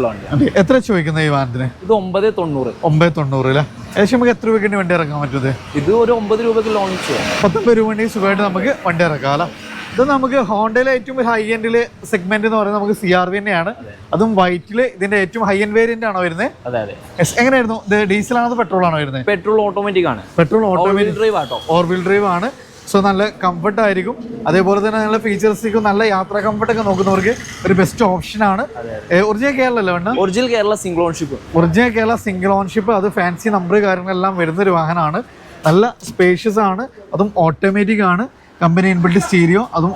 എത്ര ചോദിക്കുന്നത് ഈ വാഹനത്തിന്? ഇത് ഒമ്പത് തൊണ്ണൂറ്. ഒമ്പത് തൊണ്ണൂറ് അല്ലേ ഏകദേശം നമുക്ക് എത്ര രൂപയ്ക്ക് വണ്ടി ഇറക്കാൻ പറ്റുന്നത്? ഇത് ഒരു ഒമ്പത് രൂപയ്ക്ക് ലോഞ്ച് പത്തൊമ്പത് രൂപ വേണ്ടി സുഖമായിട്ട് നമുക്ക് വണ്ടി ഇറക്കാം അല്ലേ? ഇത് നമുക്ക് ഹോണ്ടയിലെ ഏറ്റവും ഹൈ എൻഡിൽ സെഗ്മെന്റ് എന്ന് പറയുന്നത് നമുക്ക് സി ആർ വി തന്നെയാണ്. അതും. വൈറ്റിൽ ഇതിന്റെ ഏറ്റവും ഹൈ എൻഡ് വേരിയന്റ് ആണോ വരുന്നത് അതെ അതെ. എങ്ങനെയായിരുന്നു? ഇത് ഡീസൽ ആണോ പെട്രോൾ ആണോ വരുന്നത് പെട്രോൾ ഓട്ടോമാറ്റിക് ആണ്. പെട്രോൾ ഓട്ടോമാറ്റിക് ഡ്രൈവ് ആട്ടോ. ഓർ വീൽ ഡ്രൈവ് ആണ്. സോ നല്ല കംഫർട്ട് ആയിരിക്കും. അതേപോലെ തന്നെ നല്ല ഫീച്ചേഴ്സിക്കും നല്ല യാത്രാ കംഫർട്ട് ഒക്കെ നോക്കുന്നവർക്ക് ഒരു ബെസ്റ്റ് ഓപ്ഷൻ ആണ്. ഒറിജിനൽ കേരള അല്ലേ വേണ്ട original Kerala single ownership original Kerala single ownership അത് ഫാൻസി നമ്പർ കാര്യങ്ങളെല്ലാം വരുന്ന ഒരു വാഹനമാണ്. നല്ല സ്പേഷ്യസ് ആണ് അതും ഓട്ടോമാറ്റിക് ആണ്. കമ്പനി ഇൻബിൽഡ് സ്റ്റീരിയോ അതും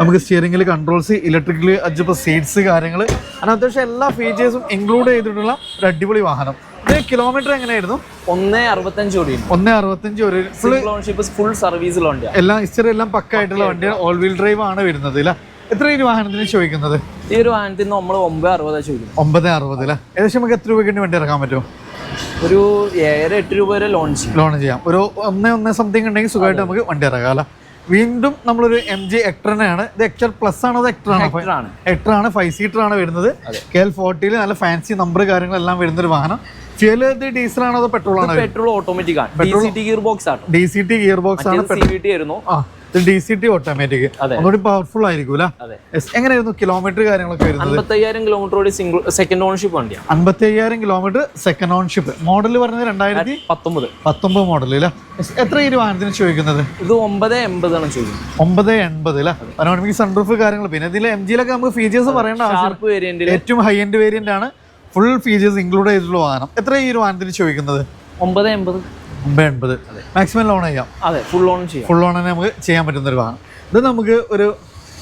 നമുക്ക് സ്റ്റിയറിംഗിൽ കൺട്രോൾസ് ഇലക്ട്രിക്കൽ അഡ്ജസ്റ്റ് സീറ്റ്സ് കാര്യങ്ങൾ അങ്ങനെ അത്യാവശ്യം എല്ലാ ഫീച്ചേഴ്സും ഇൻക്ലൂഡ് ചെയ്തിട്ടുള്ള ഒരു അടിപൊളി വാഹനം. ഇത് കിലോമീറ്റർ എങ്ങനെയായിരുന്നു? ഒന്നേ അറുപത്തഞ്ച് കോടി ഒന്നേ അറുപത്തഞ്ച് ഒരു ഫുൾ ഓൺഷിപ്പ് ഫുൾ സർവീസിൽ വണ്ടിയാണ് എല്ലാം ഹിസ്റ്ററി എല്ലാം പക്ക ആയിട്ടുള്ള വണ്ടിയാണ്. ഓൾ വീൽ ഡ്രൈവ് ആണ് വരുന്നത് അല്ല എത്ര ഈ വാഹനത്തിന് ചോദിക്കുന്നത്? ഈ ഒരു വാഹനത്തിൽ നിന്ന് നമ്മൾ ഒമ്പത് അറുപതാണ് ചോദിക്കുന്നത്. ഒമ്പത് അറുപത് അല്ലേ ഏകദേശം നമുക്ക് എത്ര രൂപയ്ക്ക് വണ്ടി ഇറക്കാൻ പറ്റും? ഒരു ഏഴര എട്ട് രൂപ വരെ ലോൺ ചെയ്യാം. ലോൺ ചെയ്യാം. ഒരു ഒന്നേ ഒന്നേ സംതിങ് ഉണ്ടെങ്കിൽ സുഖമായിട്ട് നമുക്ക് വണ്ടി ഇറക്കാം അല്ല? വീണ്ടും നമ്മളൊരു എം ജി എക്ടറിനെയാണ് ഇത് എക്ടർ പ്ലസ് ആണോ അത് എക്ടർ ആണോ? ഫൈവ് സീറ്റർ ആണ്. വരുന്നത്. കെ എൽ ഫോർട്ടിയിൽ നല്ല ഫാൻസി നമ്പർ കാര്യങ്ങളെല്ലാം വരുന്ന ഒരു വാഹനം. ഫ്യൂൽ ഇത് ഡീസൽ ആണോ അതോ പെട്രോൾ ആണോ പെട്രോൾ ഓട്ടോമാറ്റിക് ആണ്. D C T gear box ആണ്. D C T gear box ആണ് ആയിരുന്നു. ഇത് ഡി സി ടി ഓട്ടോമാറ്റിക് ഒന്നുകൂടി പവർഫുൾ ആയിരിക്കും അല്ലേ അതെ. Yes. എങ്ങനെയായിരുന്നു കിലോമീറ്റർ കാര്യങ്ങളൊക്കെ വരുന്നത്? അൻപത്തയ്യായിരം കിലോമീറ്റർ സിംഗിൾ സെക്കൻഡ് ഓൺഷിപ്പ് വണ്ടിയാണ്. അയ്യായിരം കിലോമീറ്റർ സെക്കൻഡ് ഓൺഷിപ്പ് മോഡൽ പറഞ്ഞത് രണ്ടായിരത്തി പത്തൊമ്പത്. പത്തൊമ്പത് മോഡൽ അല്ലേ. എത്ര ഈ വാഹനത്തിന് ചോദിക്കുന്നത്? ഇത് ഒമ്പത് എൺപതാണ് ചോദിക്കുന്നത്. ഒമ്പത് എൺപത് അല്ലേ പനോണമിക് സൺറൂഫ് കാര്യങ്ങൾ പിന്നെ ഇതിൽ എം ജിയിലൊക്കെ നമുക്ക് ഫീച്ചേഴ്സ് പറയേണ്ട ആവശ്യം ഏറ്റവും ഹൈ എൻഡ് വേരിയന്റ് ആണ്. ഫുൾ ഫീച്ചേഴ്സ് ഇൻക്ലൂഡ് ചെയ്തിട്ടുള്ള വാഹനം. എത്ര ഈ ഒരു വാഹനത്തിന് ചോദിക്കുന്നത്? ഒമ്പത് എൺപത്. ഒമ്പത് എൺപത് മാക്സിമം ലോൺ ചെയ്യാം. അതെ ഫുൾ ലോൺ ചെയ്യാം. ഫുൾ ലോൺ തന്നെ നമുക്ക് ചെയ്യാൻ പറ്റുന്ന ഒരു വാഹനം. ഇത് നമുക്ക് ഒരു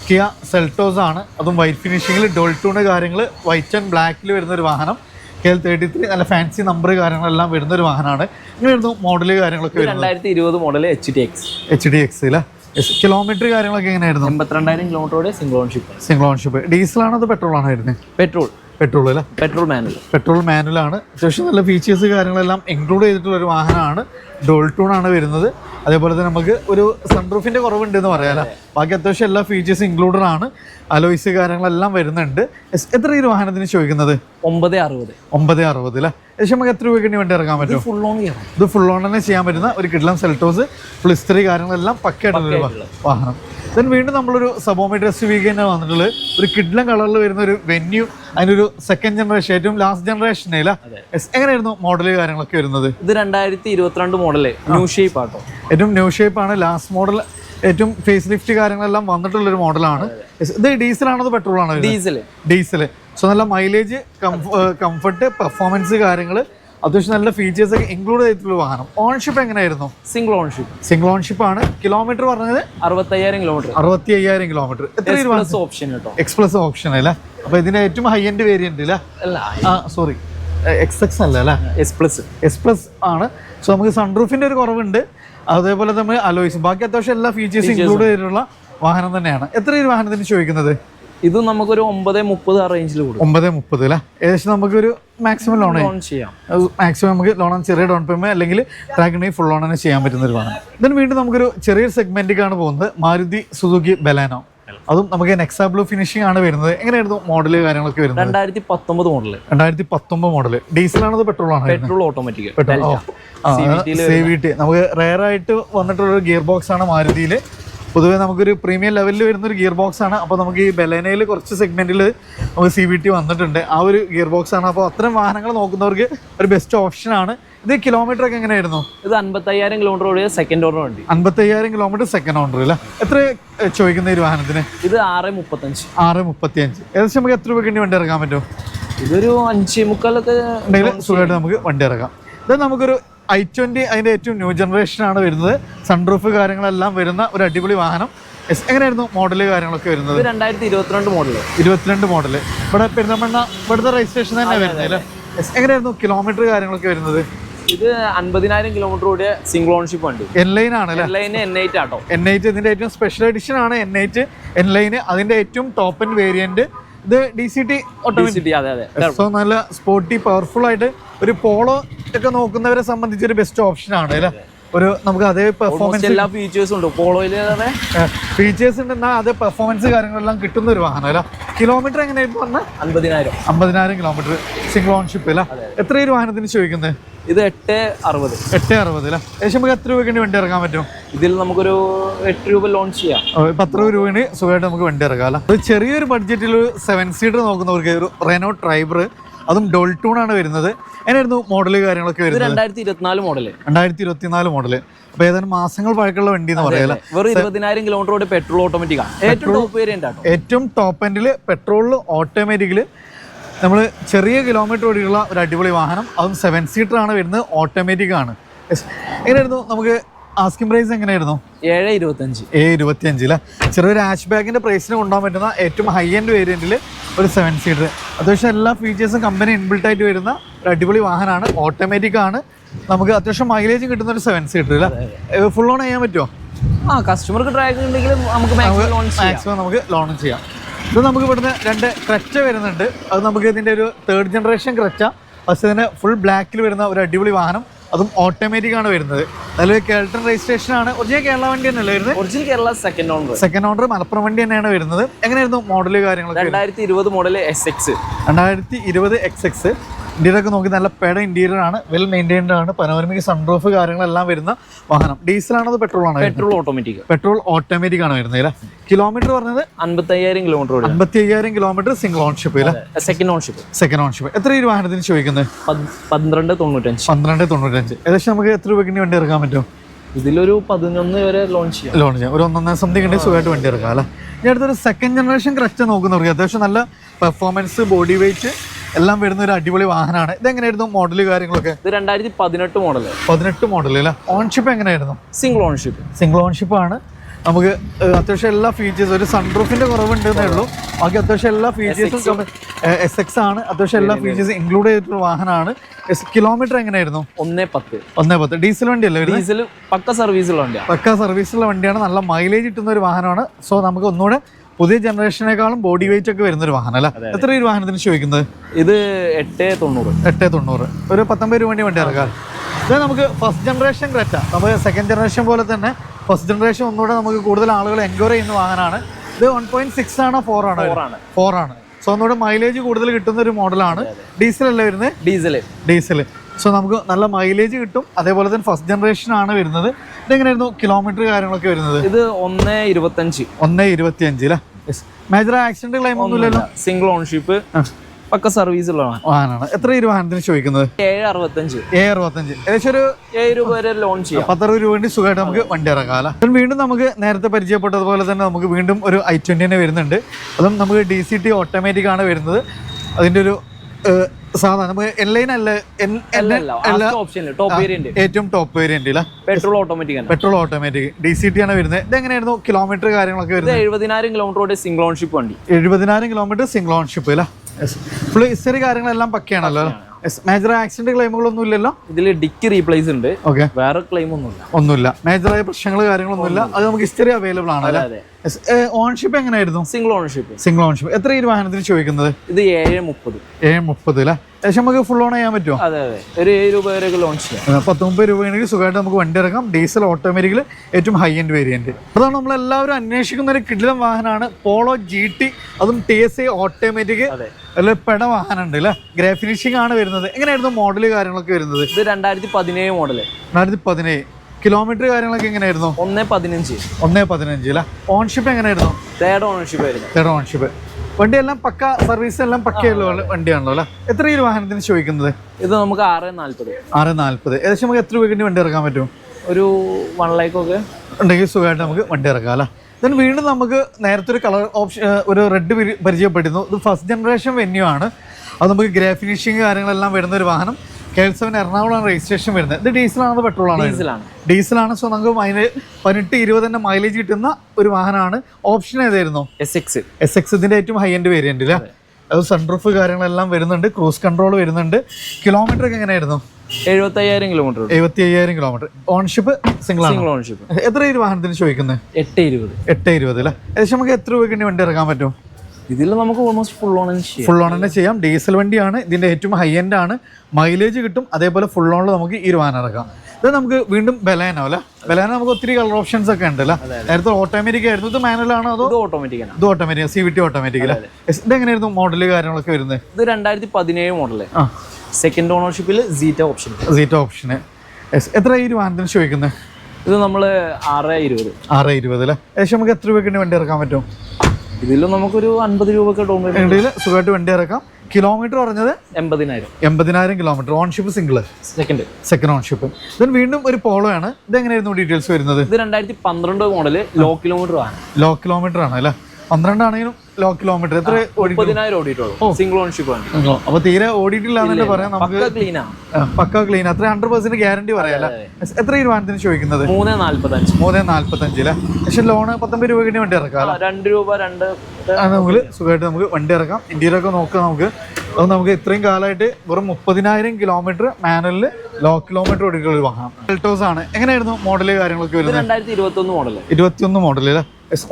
കിയ സെൽട്ടോസ് ആണ്. അതും വൈറ്റ് ഫിനിഷിങ്ങിൽ ഡോൾട്ടൂണ് കാര്യങ്ങൾ വൈറ്റ് ആൻഡ് ബ്ലാക്കിൽ വരുന്ന ഒരു വാഹനം. കെ എൽ തേർട്ടി ത്രീ നല്ല ഫാൻസി നമ്പർ കാര്യങ്ങളെല്ലാം വരുന്ന ഒരു വാഹനമാണ്. ഇങ്ങനെയായിരുന്നു മോഡൽ കാര്യങ്ങളൊക്കെ രണ്ടായിരത്തി ഇരുപത് model H D X H D X അല്ലേ കിലോമീറ്റർ കാര്യങ്ങളൊക്കെ എങ്ങനെയായിരുന്നു? എൺപത്തിരണ്ടായിരം കിലോമീറ്ററോടെ single ownership single ownership diesel ആണോ അത് പെട്രോൾ ആണോ വരുന്നത്? പെട്രോൾ പെട്രോൾ അല്ലേ? പെട്രോൾ മാനുവൽ പെട്രോൾ മാനുവലാണ് അത്യാവശ്യം നല്ല ഫീച്ചേഴ്സ് കാര്യങ്ങളെല്ലാം ഇൻക്ലൂഡ് ചെയ്തിട്ടുള്ള ഒരു വാഹനമാണ്. ഡോൾട്ടൂൺ ആണ് വരുന്നത്. അതേപോലെ തന്നെ നമുക്ക് ഒരു സൺറൂഫിന്റെ കുറവുണ്ട് എന്ന് പറയാം ബാക്കി അത്യാവശ്യം എല്ലാ ഫീച്ചേഴ്സും ഇൻക്ലൂഡഡ് ആണ്. അലോയ്സ് കാര്യങ്ങളെല്ലാം വരുന്നുണ്ട്. എത്ര ഈ വാഹനത്തിന് ചോദിക്കുന്നത്? ഒമ്പത് അറുപത്. ഒമ്പത് അറുപത് അല്ലേ ഏകദേശം നമുക്ക് എത്ര രൂപയ്ക്ക് വേണ്ടി ഇറങ്ങാൻ പറ്റും? ഫുൾ ഓൺ ഇത് ഫുൾ ഓൺ തന്നെ ചെയ്യാൻ പറ്റുന്ന ഒരു കിഡ്ലം സെൽട്ടോസ് ഫുൾ ഹിസ്റ്ററി കാര്യങ്ങളെല്ലാം പക്കയായിട്ടുള്ള വാഹനം. ദെൻ വീണ്ടും നമ്മളൊരു സബോമീറ്റർ എസ് വി തന്നെ വന്നിട്ടുള്ളത് ഒരു കിഡ്ലം കളറിൽ വരുന്ന ഒരു വെന്യൂ അതിനൊരു സെക്കൻഡ് ജനറേഷൻ ഏറ്റവും ലാസ്റ്റ് ജനറേഷൻ എങ്ങനെയായിരുന്നു മോഡൽ കാര്യങ്ങളൊക്കെ വരുന്നത്? ഇത് രണ്ടായിരത്തി ഇരുപത്തിരണ്ട് മോഡൽ ന്യൂ ഷേപ്പ് ആട്ടോ. ഏറ്റവും ന്യൂ ഷേപ്പ് ആണ് ലാസ്റ്റ് മോഡൽ ഏറ്റവും ഫേസ് ലിഫ്റ്റ് കാര്യങ്ങളെല്ലാം വന്നിട്ടുള്ള ഒരു മോഡലാണ് ഇത് ഡീസൽ ആണോ പെട്രോൾ ആണോ ഡീസൽ ഡീസൽ സോ നല്ല മൈലേജ് കംഫർട്ട് പെർഫോമൻസ് കാര്യങ്ങൾ അത്യാവശ്യം നല്ല ഫീച്ചേഴ്സ് ഒക്കെ ഇൻക്ലൂഡ് ചെയ്തിട്ടുള്ള വാഹനം. ഓൺഷിപ്പ് എങ്ങനെയായിരുന്നു? സിംഗിൾ ഓൺഷിപ്പ് സിംഗിൾ ഓൺഷിപ്പ് ആണ്. കിലോമീറ്റർ പറഞ്ഞത്? അറുപത്തയ്യായിരം കിലോമീറ്റർ അറുപത്തി അയ്യായിരം കിലോമീറ്റർ എത്ര രൂപ ഓപ്ഷൻ കേട്ടോ എക്സ്പ്ലസ് ഓപ്ഷൻ അല്ലേ? അപ്പൊ ഇതിന്റെ ഏറ്റവും ഹൈ എൻഡ് വേരിയന്റ് അല്ലേ സോറി എക്സ് എക്സ് അല്ല അല്ലേ? എസ് പ്ലസ് എസ് പ്ലസ് ആണ്. സോ നമുക്ക് സൺറൂഫിന്റെ ഒരു കുറവുണ്ട്. അതേപോലെ തന്നെ അലോയ്സ് ബാക്കി അത്യാവശ്യം എല്ലാ ഫീച്ചേഴ്സും ഇൻക്ലൂഡ് ചെയ്തിട്ടുള്ള വാഹനം തന്നെയാണ്. എത്ര ഈ വാഹനത്തിന് ചോദിക്കുന്നത്? ഇത് നമുക്കൊരു ഒമ്പത് മുപ്പത് ആ റേഞ്ചിൽ കൂടും ഒമ്പത് മുപ്പത് അല്ലേ? ഏകദേശം നമുക്കൊരു മാക്സിമം ലോൺ ലോൺ ചെയ്യാം. മാക്സിമം നമുക്ക് ലോൺ ചെറിയ ഡൗൺ പേയ്മെന്റ് അല്ലെങ്കിൽ ഡ്രാഗണി ഫുൾ ലോൺ തന്നെ ചെയ്യാൻ പറ്റുന്ന ഒരു വാഹനം. ഇതിന് വീണ്ടും നമുക്കൊരു ചെറിയൊരു സെഗ്മെന്റിലേക്കാണ് പോകുന്നത്. മാരുതി സുസുക്കി ബലാനോ അതും നമുക്ക് നെക്സാ ബ്ലൂ ഫിനിഷിംഗ് ആണ് വരുന്നത്. എങ്ങനെയായിരുന്നു മോഡൽ കാര്യങ്ങളൊക്കെ വരുന്നത്? രണ്ടായിരത്തി പത്തൊമ്പത് മോഡൽ രണ്ടായിരത്തി പത്തൊമ്പത് മോഡൽ ആണോ പെട്രോൾ ആണ് petrol automatic C V T നമുക്ക് റയർ ആയിട്ട് വന്നിട്ടുള്ള ഒരു ഗിയർ ബോക്സ് ആണ് മാരുതിയിൽ പൊതുവെ നമുക്കൊരു പ്രീമിയം ലെവലിൽ വരുന്ന ഒരു ഗിയർ ബോക്സ് ആണ്. അപ്പോൾ നമുക്ക് ഈ ബെലേനയിൽ കുറച്ച് സെഗ്മെന്റിൽ നമുക്ക് സി വി ടി വന്നിട്ടുണ്ട്. ആ ഒരു ഗിയർ ബോക്സ് ആണ്. അപ്പോൾ അത്തരം വാഹനങ്ങൾ നോക്കുന്നവർക്ക് ഒരു ബെസ്റ്റ് ഓപ്ഷൻ ആണ്. ഇത് കിലോമീറ്റർ ഒക്കെ എങ്ങനെയായിരുന്നു? ഇത് അൻപത്തയ്യായിരം കിലോമീറ്റർ ഓടിയ സെക്കൻഡ് ഓർഡർ വണ്ടി. അൻപത്തയ്യായിരം കിലോമീറ്റർ സെക്കൻഡ് ഓണർ അല്ലേ? എത്ര ചോദിക്കുന്ന ഈ ഒരു വാഹനത്തിന്? ഇത് ആറ് മുപ്പത്തഞ്ച്. ആറ് മുപ്പത്തി അഞ്ച് ഏകദേശം നമുക്ക് എത്ര രൂപയ്ക്ക് വണ്ടി ഇറങ്ങാൻ പറ്റും? ഇതൊരു അഞ്ച് മുക്കാലൊക്കെ ഉണ്ടെങ്കിൽ സുഖമായിട്ട് നമുക്ക് വണ്ടി ഇറക്കാം ഇത് നമുക്കൊരു ഐ ട്വന്റി അതിന്റെ ഏറ്റവും ന്യൂ ജനറേഷൻ ആണ് വരുന്നത്. സൺറൂഫ് കാര്യങ്ങളെല്ലാം വരുന്ന ഒരു അടിപൊളി വാഹനം. എസ്- എങ്ങനെയായിരുന്നു മോഡൽ കാര്യങ്ങളൊക്കെ വരുന്നത്? രണ്ടായിരത്തി ഇരുപത്തിരണ്ട് മോഡൽ ഇരുപത്തിരണ്ട് മോഡൽ ഇവിടെ പെരുന്തമണ്ണ ഇവിടുത്തെ രജിസ്ട്രേഷൻ തന്നെ വരുന്നത് എങ്ങനെയായിരുന്നു കിലോമീറ്റർ കാര്യങ്ങളൊക്കെ വരുന്നത്? ഇത് അൻപതിനായിരം കിലോമീറ്റർ കൂടിയ സിംഗിൾ ഓൺഷിപ്പ് വണ്ടി. എൻ ലൈൻ ആണ് എൻ ലൈൻ എൻ എയ്റ്റ് ആട്ടോ. എൻ എയ്റ്റ് ഇതിന്റെ ഏറ്റവും സ്പെഷ്യൽ എഡിഷൻ ആണ് എൻ എയ്റ്റ് എൻ ലൈന് അതിന്റെ ഏറ്റവും ടോപ്പ് എൻ വേരിയന്റ് ഇത് ഡി സി ടി ഓട്ടോമാറ്റിക് അതെ അതെ. സോ നല്ല സ്പോർട്ടി പവർഫുൾ ആയിട്ട് ഒരു പോളോ ഒക്കെ നോക്കുന്നവരെ സംബന്ധിച്ച് ഒരു ബെസ്റ്റ് ഓപ്ഷൻ ആണ് അല്ലേ? ഒരു നമുക്ക് അതേ പെർഫോമൻസ് എല്ലാ ഫീച്ചേഴ്സും ഉണ്ട്. പോളോയിൽ ഫീച്ചേഴ്സ് ഉണ്ടെന്നാൽ അതേ പെർഫോമൻസ് കാര്യങ്ങളെല്ലാം കിട്ടുന്ന ഒരു വാഹനം അല്ല? കിലോമീറ്റർ എങ്ങനെയായിരുന്നു പറഞ്ഞാൽ അൻപതിനായിരം. അമ്പതിനായിരം കിലോമീറ്റർ സിംഗിൾ ഓൺഷിപ്പ് അല്ല? എത്ര ഈ ഒരു വാഹനത്തിന് ചോദിക്കുന്നത്? ഇത് എട്ട് അറുപത്. എട്ട് അറുപത് അല്ലേ? ഏകദേശം നമുക്ക് എത്ര രൂപയ്ക്ക് വണ്ടി ഇറങ്ങാൻ പറ്റും? ഇതിൽ നമുക്കൊരു എട്ട് രൂപ ലോൺ ചെയ്യാം. പത്ത് രൂപ രൂപയാണ് സുഖമായിട്ട് നമുക്ക് വണ്ടി ഇറക്കാം അല്ല? ഒരു ചെറിയൊരു ബഡ്ജറ്റിൽ ഒരു സെവൻ സീറ്റർ നോക്കുന്നവർക്ക് ഒരു റെനോ ട്രൈബർ അതും ഡോൾട്ടൂൺ ആണ് വരുന്നത്. എങ്ങനെയായിരുന്നു മോഡൽ കാര്യങ്ങളൊക്കെ വരുന്നത്. രണ്ടായിരത്തി ഇരുപത്തിനാല് മോഡൽ രണ്ടായിരത്തി ഇരുപത്തിനാല് മോഡൽ അപ്പൊ ഏതാനും മാസങ്ങൾ പഴക്കമുള്ള വണ്ടി എന്ന് പറയാം? വെറും ഇരുപതിനായിരം കിലോമീറ്റർ പെട്രോൾ ഓട്ടോമാറ്റിക് ആണ്. ഏറ്റവും ടോപ്പ് വേരിയന്റ് ഏറ്റവും ടോപ്പ് എൻഡിൽ പെട്രോളിൽ ഓട്ടോമാറ്റിക്കിൽ നമ്മൾ ചെറിയ കിലോമീറ്റർ ഓടിയുള്ള ഒരു അടിപൊളി വാഹനം. അതും സെവൻ സീറ്റർ ആണ് വരുന്നത്. ഓട്ടോമാറ്റിക് ആണ്. എങ്ങനെയായിരുന്നു? നമുക്ക് ആസ്കിംഗ് പ്രൈസ് എങ്ങനെയായിരുന്നു? ഏഴ് ഇരുപത്തഞ്ച്. ഏഴ് ഇരുപത്തി അല്ലേ ചെറിയൊരു ആഷ് ബാഗിന്റെ പ്രൈസിന് കൊണ്ടുപോകാൻ പറ്റുന്ന ഏറ്റവും ഹൈ എൻഡ് വേരിയന്റിൽ ഒരു സെവൻ സീറ്റർ അത്യാവശ്യം എല്ലാ ഫീച്ചേഴ്സും കമ്പനി ഇൻബിൾട്ടായിട്ട് വരുന്ന ഒരു അടിപൊളി വാഹനമാണ്. ഓട്ടോമാറ്റിക് ആണ്. നമുക്ക് അത്യാവശ്യം മൈലേജ് കിട്ടുന്ന ഒരു സെവൻ സീറ്റർ അല്ലേ ഫുൾ ഓൺ ചെയ്യാൻ പറ്റുമോ ആ കസ്റ്റമർക്ക് ട്രാക്ക് ഉണ്ടെങ്കിൽ നമുക്ക് മാക്സിമം നമുക്ക് ലോൺ ചെയ്യാം. ഇത് നമുക്ക് ഇവിടുന്ന് രണ്ട് ക്രച്ച വരുന്നുണ്ട്. അത് നമുക്ക് ഇതിന്റെ ഒരു തേർഡ് ജനറേഷൻ ക്രച്ച. പക്ഷേ ഇതിന് ഫുൾ ബ്ലാക്കിൽ വരുന്ന ഒരു അടിപൊളി വാഹനം. അതും ഓട്ടോമാറ്റിക് ആണ് വരുന്നത്. നല്ലൊരു കേൾട്ടൺ രജിസ്ട്രേഷൻ ആണ്. ഒറിജിനൽ കേരള വണ്ടി തന്നെയല്ലേ വരുന്നത്? Original Kerala second owner second owner Malappuram വണ്ടി തന്നെയാണ് വരുന്നത്. എങ്ങനെയായിരുന്നു മോഡൽ കാര്യങ്ങളൊക്കെ? രണ്ടായിരത്തി ഇരുപത് മോഡൽ എസ് എക്സ് രണ്ടായിരത്തി ഇരുപത് എക്സ് എക്സ് ഇന്റീരിയർ ഒക്കെ നോക്കി നല്ല പെട ഇന്റീരിയർ ആണ്. വെൽ മെയിന്റൈൻഡ് ആണ്. പനോരമിക് സൺറൂഫ് കാര്യങ്ങളെല്ലാം വരുന്ന വാഹനം. ഡീസൽ ആണോ പെട്രോൾ ആണോ പെട്രോൾ ഓട്ടോമാറ്റിക് പെട്രോൾ ഓട്ടോമാറ്റിക് ആണ് വരുന്നത് അല്ലേ? കിലോമീറ്റർ പറഞ്ഞത്? അൻപത്തയ്യായിരം കിലോമീറ്റർ അമ്പത്തി അയ്യായിരം കിലോമീറ്റർ സിംഗിൾ ഓൺഷിപ്പ് അല്ലേ? സെക്കൻഡ് ഓൺഷിപ്പ് സെക്കൻഡ് ഓൺഷിപ്പ് എത്ര ഈ വാഹനത്തിന് ചോദിക്കുന്നത് പന്ത്രണ്ട് തൊണ്ണൂറ്റഞ്ച്. പന്ത്രണ്ട് തൊണ്ണൂറ്റഞ്ച്. ഏകദേശം നമുക്ക് എത്ര രൂപയ്ക്ക് വണ്ടി ഇറക്കാൻ പറ്റും? ഇതിലൊരു പതിനൊന്ന് വരെ ലോഞ്ച് ചെയ്യാം. ലോഞ്ച് ചെയ്യാം. ഒരു ഒന്നൊന്നര സംതിങ് ഉണ്ടെങ്കിൽ സുഖമായിട്ട് വണ്ടി ഇറക്കാം അല്ലേ? ഞാൻ അടുത്തൊരു സെക്കൻഡ് ജനറേഷൻ ക്രച്ച നോക്കുന്നവർക്ക് അത്യാവശ്യം നല്ല പെർഫോമൻസ് ബോഡി വെയിറ്റ് എല്ലാം വരുന്ന ഒരു അടിപൊളി വാഹനമാണ്. ഇതെങ്ങനെയായിരുന്നു മോഡൽ കാര്യങ്ങളൊക്കെ? ഇത് രണ്ടായിരത്തി പതിനെട്ട് മോഡൽ പതിനെട്ട് മോഡൽ അല്ലേ? ഓൺഷിപ്പ് എങ്ങനെയായിരുന്നു? സിംഗിൾ ഓൺഷിപ്പ് സിംഗിൾ ഓൺഷിപ്പ് ആണ്. നമുക്ക് അത്യാവശ്യം എല്ലാ ഫീച്ചേഴ്സും ഒരു സൺറൂഫിന്റെ കുറവുണ്ടെന്നേ ഉള്ളൂ. ബാക്കി അത്യാവശ്യം എല്ലാ ഫീച്ചേഴ്സും എസ് എക്സ് ആണ്. അത്യാവശ്യം എല്ലാ ഫീച്ചേഴ്സും ഇൻക്ലൂഡ് ചെയ്തിട്ടുള്ള വാഹനമാണ്. കിലോമീറ്റർ എങ്ങനെയായിരുന്നു? ഒന്നേ പത്ത്. ഒന്നേ പത്ത്. ഡീസൽ വണ്ടി അല്ലേ ഡീസൽ പക്ക സർവീസുള്ള വണ്ടിയാണ് പക്ക സർവീസുള്ള വണ്ടിയാണ്. നല്ല മൈലേജ് കിട്ടുന്ന ഒരു വാഹനമാണ്. സോ നമുക്ക് ഒന്നുകൂടെ പുതിയ ജനറേഷനേക്കാളും ബോഡി വെയിറ്റ് ഒക്കെ വരുന്ന ഒരു വാഹനം അല്ല? എത്ര ഈ വാഹനത്തിന് ചോദിക്കുന്നത്? ഇത് എട്ട് തൊണ്ണൂറ്. എട്ട് തൊണ്ണൂറ്. ഒരു പത്തൊമ്പത് രൂപ വേണ്ടി വണ്ടി ഇറക്കാം ഇത് നമുക്ക് ഫസ്റ്റ് ജനറേഷൻ ക്രെറ്റ നമുക്ക് സെക്കൻഡ് ജനറേഷൻ പോലെ തന്നെ ഫസ്റ്റ് ജനറേഷൻ ഒന്നുകൂടെ നമുക്ക് കൂടുതൽ ആളുകൾ എൻക്വയറി ചെയ്യുന്ന വാഹനമാണ്. ഇത് വൺ പോയിന്റ് സിക്സ് ആണോ ഫോർ ആണോ. ആണ്. ഫോർ ആണ്. സോ ഒന്നുകൂടെ മൈലേജ് കൂടുതൽ കിട്ടുന്ന ഒരു മോഡലാണ് ഡീസൽ അല്ലേ വരുന്നത്? ഡീസൽ ഡീസൽ സോ നമുക്ക് നല്ല മൈലേജ് കിട്ടും. അതേപോലെ തന്നെ ഫസ്റ്റ് ജനറേഷൻ ആണ് വരുന്നത്. ഇതെങ്ങനെയായിരുന്നു കിലോമീറ്റർ കാര്യങ്ങളൊക്കെ വരുന്നത്? ഇത് ഒന്ന് ഇരുപത്തഞ്ച്. ഒന്ന് ഇരുപത്തി അഞ്ച് അല്ലേ മേജർ ആക്സിഡന്റ് ക്ലെയിം ഒന്നും ഇല്ലല്ലോ സിംഗിൾ ഓൺഷിപ്പ് പക്ക സർവീസ് ഉള്ളതാണ്. വാഹനമാണ് എത്ര രൂപ വാഹനത്തിന് ചോദിക്കുന്നത്? ഏഴ് അറുപത്തഞ്ച്. ഏഴ് അറുപത്തഞ്ച്. ഏകദേശം ഒരു ഏഴ് രൂപ വരെ ലോൺ ചെയ്യാം. പത്തറുപത് രൂപ വേണ്ടി സുഖമായിട്ട് നമുക്ക് വണ്ടി ഇറക്കാം വീണ്ടും നമുക്ക് നേരത്തെ പരിചയപ്പെട്ടതുപോലെ തന്നെ നമുക്ക് വീണ്ടും ഒരു ഐ ട്വന്റി തന്നെ വരുന്നുണ്ട്. അതും നമുക്ക് ഡി സി ടി ഓട്ടോമാറ്റിക് ആണ് വരുന്നത്. അതിന്റെ ഒരു സാധാരണ നമുക്ക് എൻ ലൈൻ അല്ല ഏറ്റവും top variant petrol automatic petrol automatic D C T ആണ് വരുന്നത്. ഇതെങ്ങനെയായിരുന്നു കിലോമീറ്റർ കാര്യങ്ങളൊക്കെ ഇത് വരുന്നത്? എഴുപതിനായിരം കിലോമീറ്റർ സിംഗിൾ ഓൺഷിപ്പ് വണ്ടി. എഴുപതിനായിരം കിലോമീറ്റർ സിംഗിൾ ഓൺഷിപ്പ് അല്ലേ? ഫുൾ ഹിസ്റ്ററി കാര്യങ്ങളെല്ലാം പക്കയാണല്ലോ മേജർ ആക്സിഡന്റ് ക്ലെയിമുകളൊന്നും ഇല്ലല്ലോ? ഇതിൽ ഡിക്കി റീപ്ലേസ് ഉണ്ട്. വേറെ ക്ലെയിം ഒന്നുമില്ല. ഒന്നുമില്ല. മേജറായ പ്രശ്നങ്ങൾ കാര്യങ്ങളൊന്നുമില്ല. അത് നമുക്ക് ഹിസ്റ്ററി അവൈലബിൾ ആണ് അല്ലേ? ഓൺഷിപ്പ് എങ്ങനെയായിരുന്നു? സിംഗിൾ ഓൺഷിപ്പ് സിംഗിൾ ഓൺഷിപ്പ് എത്ര ഈ വാഹനത്തിന് ചോദിക്കുന്നത്? ഇത് ഏഴ് മുപ്പത്. ഏഴ് മുപ്പത് അല്ലേ ഏകദേശം നമുക്ക് ഫുൾ ഓൺ ചെയ്യാൻ പറ്റുമോ അതെ അതെ. ഒരു ഏഴ് രൂപ വരെയൊക്കെ ലോഞ്ച് ചെയ്യാം. ആ, പത്ത് മുപ്പത് രൂപയാണെങ്കിൽ സുഖമായിട്ട് നമുക്ക് വണ്ടി ഇറക്കാം. ഡീസൽ ഓട്ടോമാറ്റിക്കിൽ ഏറ്റവും ഹൈ എൻഡ് വേരിയന്റ് അതാണ് നമ്മൾ എല്ലാവരും അന്വേഷിക്കുന്ന ഒരു കിടിലം വാഹനമാണ്. പോളോ ജി ടി അതും ടി എസ് ഐ ഓട്ടോമാറ്റിക് അല്ലെ പെട വാഹനം ഉണ്ട് അല്ലേ ഗ്രേ ഫിനിഷിംഗ് ആണ് വരുന്നത്. എങ്ങനെയായിരുന്നു മോഡൽ കാര്യങ്ങളൊക്കെ വരുന്നത്? ഇത് രണ്ടായിരത്തി പതിനേഴ് മോഡൽ രണ്ടായിരത്തി പതിനേഴ്. കിലോമീറ്റർ കാര്യങ്ങളൊക്കെ എങ്ങനെയായിരുന്നു? ഒന്നേ പതിനഞ്ച്. ഒന്നേ പതിനഞ്ച് അല്ലെ ഓൺഷിപ്പ് എങ്ങനെയായിരുന്നു? തേർഡ് ഓണർഷിപ്പ് ആയിരുന്നു. തേർഡ് ഓൺഷിപ്പ് വണ്ടി എല്ലാം പക്ക സർവീസ് എല്ലാം പക്കയുള്ള വണ്ടിയാണല്ലോ അല്ലെ എത്ര ഈ വാഹനത്തിന് ചോദിക്കുന്നത്? ഇത് നമുക്ക് ആറ് നാല്പത് ആറ് നാല്പത് ഏകദേശം നമുക്ക് എത്ര രൂപയ്ക്ക് വണ്ടി ഇറക്കാൻ പറ്റും? ഒരു വൺ ഒക്കെ. ഉണ്ടെങ്കിൽ സുഖമായിട്ട് നമുക്ക് വണ്ടി ഇറക്കാം അല്ലേ ദെൻ വീണ്ടും നമുക്ക് നേരത്തെ ഒരു കളർ ഓപ്ഷൻ ഒരു റെഡ് പരിചയപ്പെട്ടിരുന്നു. ഇത് ഫസ്റ്റ് ജനറേഷൻ വെന്യൂ ആണ്. അത് നമുക്ക് ഗ്രേ ഫിനിഷിങ് കാര്യങ്ങളെല്ലാം വരുന്ന ഒരു വാഹനം. K L seven Ernakulam registration വരുന്നത്. ഇത് ഡീസലാണോ പെട്രോൾ ആണ് ഡീസലാണ് ഡീസലാണ് സോ നമുക്ക് മൈലേജ് പതിനെട്ട് ഇരുപത് തന്നെ മൈലേജ് കിട്ടുന്ന ഒരു വാഹനമാണ്. ഓപ്ഷൻ ഏതായിരുന്നു? എസ് എക്സ് എസ് എക്സ് ഇതിന്റെ ഏറ്റവും ഹൈ എൻഡ് വേരിയന്റ് അല്ലേ അത്. സൺറൂഫ് കാര്യങ്ങളെല്ലാം വരുന്നുണ്ട്. ക്രൂസ് കൺട്രോൾ വരുന്നുണ്ട്. കിലോമീറ്റർ ഒക്കെ എങ്ങനെയായിരുന്നു? എഴുപത്തയ്യായിരം കിലോമീറ്റർ എഴുപത്തി അയ്യായിരം kilometre ownership single single ownership എത്ര വാഹനത്തിന് ചോദിക്കുന്നത്? എട്ട് ഇരുപത്. എട്ട് ഇരുപത് അല്ലേ? ഏകദേശം നമുക്ക് എത്ര രൂപയ്ക്ക് വണ്ടി ഇറക്കാൻ പറ്റും? ഇതിൽ നമുക്ക് ഓൾമോസ്റ്റ് ഫുൾ ഓൺ ചെയ്യാം. ഫുൾ ഓൺ തന്നെ ചെയ്യാം. ഡീസൽ വണ്ടിയാണ്. ഇതിന്റെ ഏറ്റവും ഹൈ എൻഡ് ആണ്. മൈലേജ് കിട്ടും. അതേപോലെ ഫുൾ ഓണിൽ നമുക്ക് ഈ ഇറക്കാം. ഇത് നമുക്ക് വീണ്ടും ബലാനോ അല്ലെ? ബലാന നമുക്ക് ഒത്തിരി കളർ ഓപ്ഷൻസ് ഒക്കെ ഉണ്ട് അല്ലേ? നേരത്തെ ഓട്ടോമാറ്റിക് ആയിരുന്നു. ഇത് മാനുവൽ ആണോ അതോ ഓട്ടോമാറ്റിക് ആണ്. ഇത് automatic C V T automatic അല്ലേ? ഇത് എങ്ങനെയായിരുന്നു മോഡൽ കാര്യങ്ങളൊക്കെ വരുന്നത്? ഇത് രണ്ടായിരത്തി പതിനേഴ് മോഡൽ സെക്കൻഡ് ഓണർഷിപ്പിൽ സീറ്റ ഓപ്ഷൻ സീറ്റ ഓപ്ഷന് എത്ര ഈ വാഹനത്തിന് ചോദിക്കുന്നത്? ഇത് നമ്മൾ ആറ് ഇരുപത്. ആറ് ഇരുപത് അല്ലേ? ഏകദേശം നമുക്ക് എത്ര രൂപയ്ക്ക് വണ്ടി ഇറക്കാൻ പറ്റും? ഇതിൽ നമുക്കൊരു അൻപത് രൂപയൊക്കെ ഡൗൺ പേയ്മെന്റ് സുഖമായിട്ട് വണ്ടി ഇറക്കാം. കിലോമീറ്റർ പറഞ്ഞത് എൺപതിനായിരം. എൺപതിനായിരം kilometre ownership single second second ownership then വീണ്ടും ഒരു പോളോ ആണ്. ഇത് എങ്ങനെയായിരുന്നു ഡീറ്റെയിൽസ് വരുന്നത്? ഇത് രണ്ടായിരത്തി പന്ത്രണ്ട് മോഡൽ ലോ കിലോമീറ്റർ ആണ്. ലോ കിലോമീറ്റർ ആണ് അല്ലേ? പന്ത്രണ്ട് ആണെങ്കിലും ലോ കിലോമീറ്റർ എത്ര മുപ്പതിനായിരം ഓടിയിട്ടുള്ളൂ. സിംഗിൾ ഓൺഷിപ്പ് വണ്ടി അപ്പൊ തീരെ ഓടിയിട്ടില്ല എന്നല്ലേ പറയാം നമുക്ക്? ആണ് പക്ക ക്ലീൻ അത്ര ഹൺഡ്രഡ് പെർസെന്റ് ഗ്യാരണ്ടി പറയാല എത്ര രൂപത്തിന് ചോദിക്കുന്നത്? മൂന്ന് നാല്പത്തഞ്ച്. മൂന്ന് നാല്പത്തഞ്ച് അല്ലേ പക്ഷെ ലോണ് പത്തൊമ്പത് രൂപയ്ക്ക് വണ്ടി ഇറക്കാം രണ്ട് രൂപ രണ്ട് നമുക്ക് സുഖമായിട്ട് നമുക്ക് വണ്ടി ഇറക്കാം. ഇന്ത്യയിലൊക്കെ നോക്കാം നമുക്ക്. അത് നമുക്ക് ഇത്രയും കാലമായിട്ട് വെറും മുപ്പതിനായിരം കിലോമീറ്റർ മാനുവലിൽ ലോ കിലോമീറ്റർ ഓടിക്കുള്ളിൽ വാഹനം. എൽട്ടോസ് ആണ്. എങ്ങനെയായിരുന്നു മോഡൽ കാര്യങ്ങളൊക്കെ വരുന്നത്? ഇരുപത്തി ഒന്ന് മോഡൽ അല്ലേ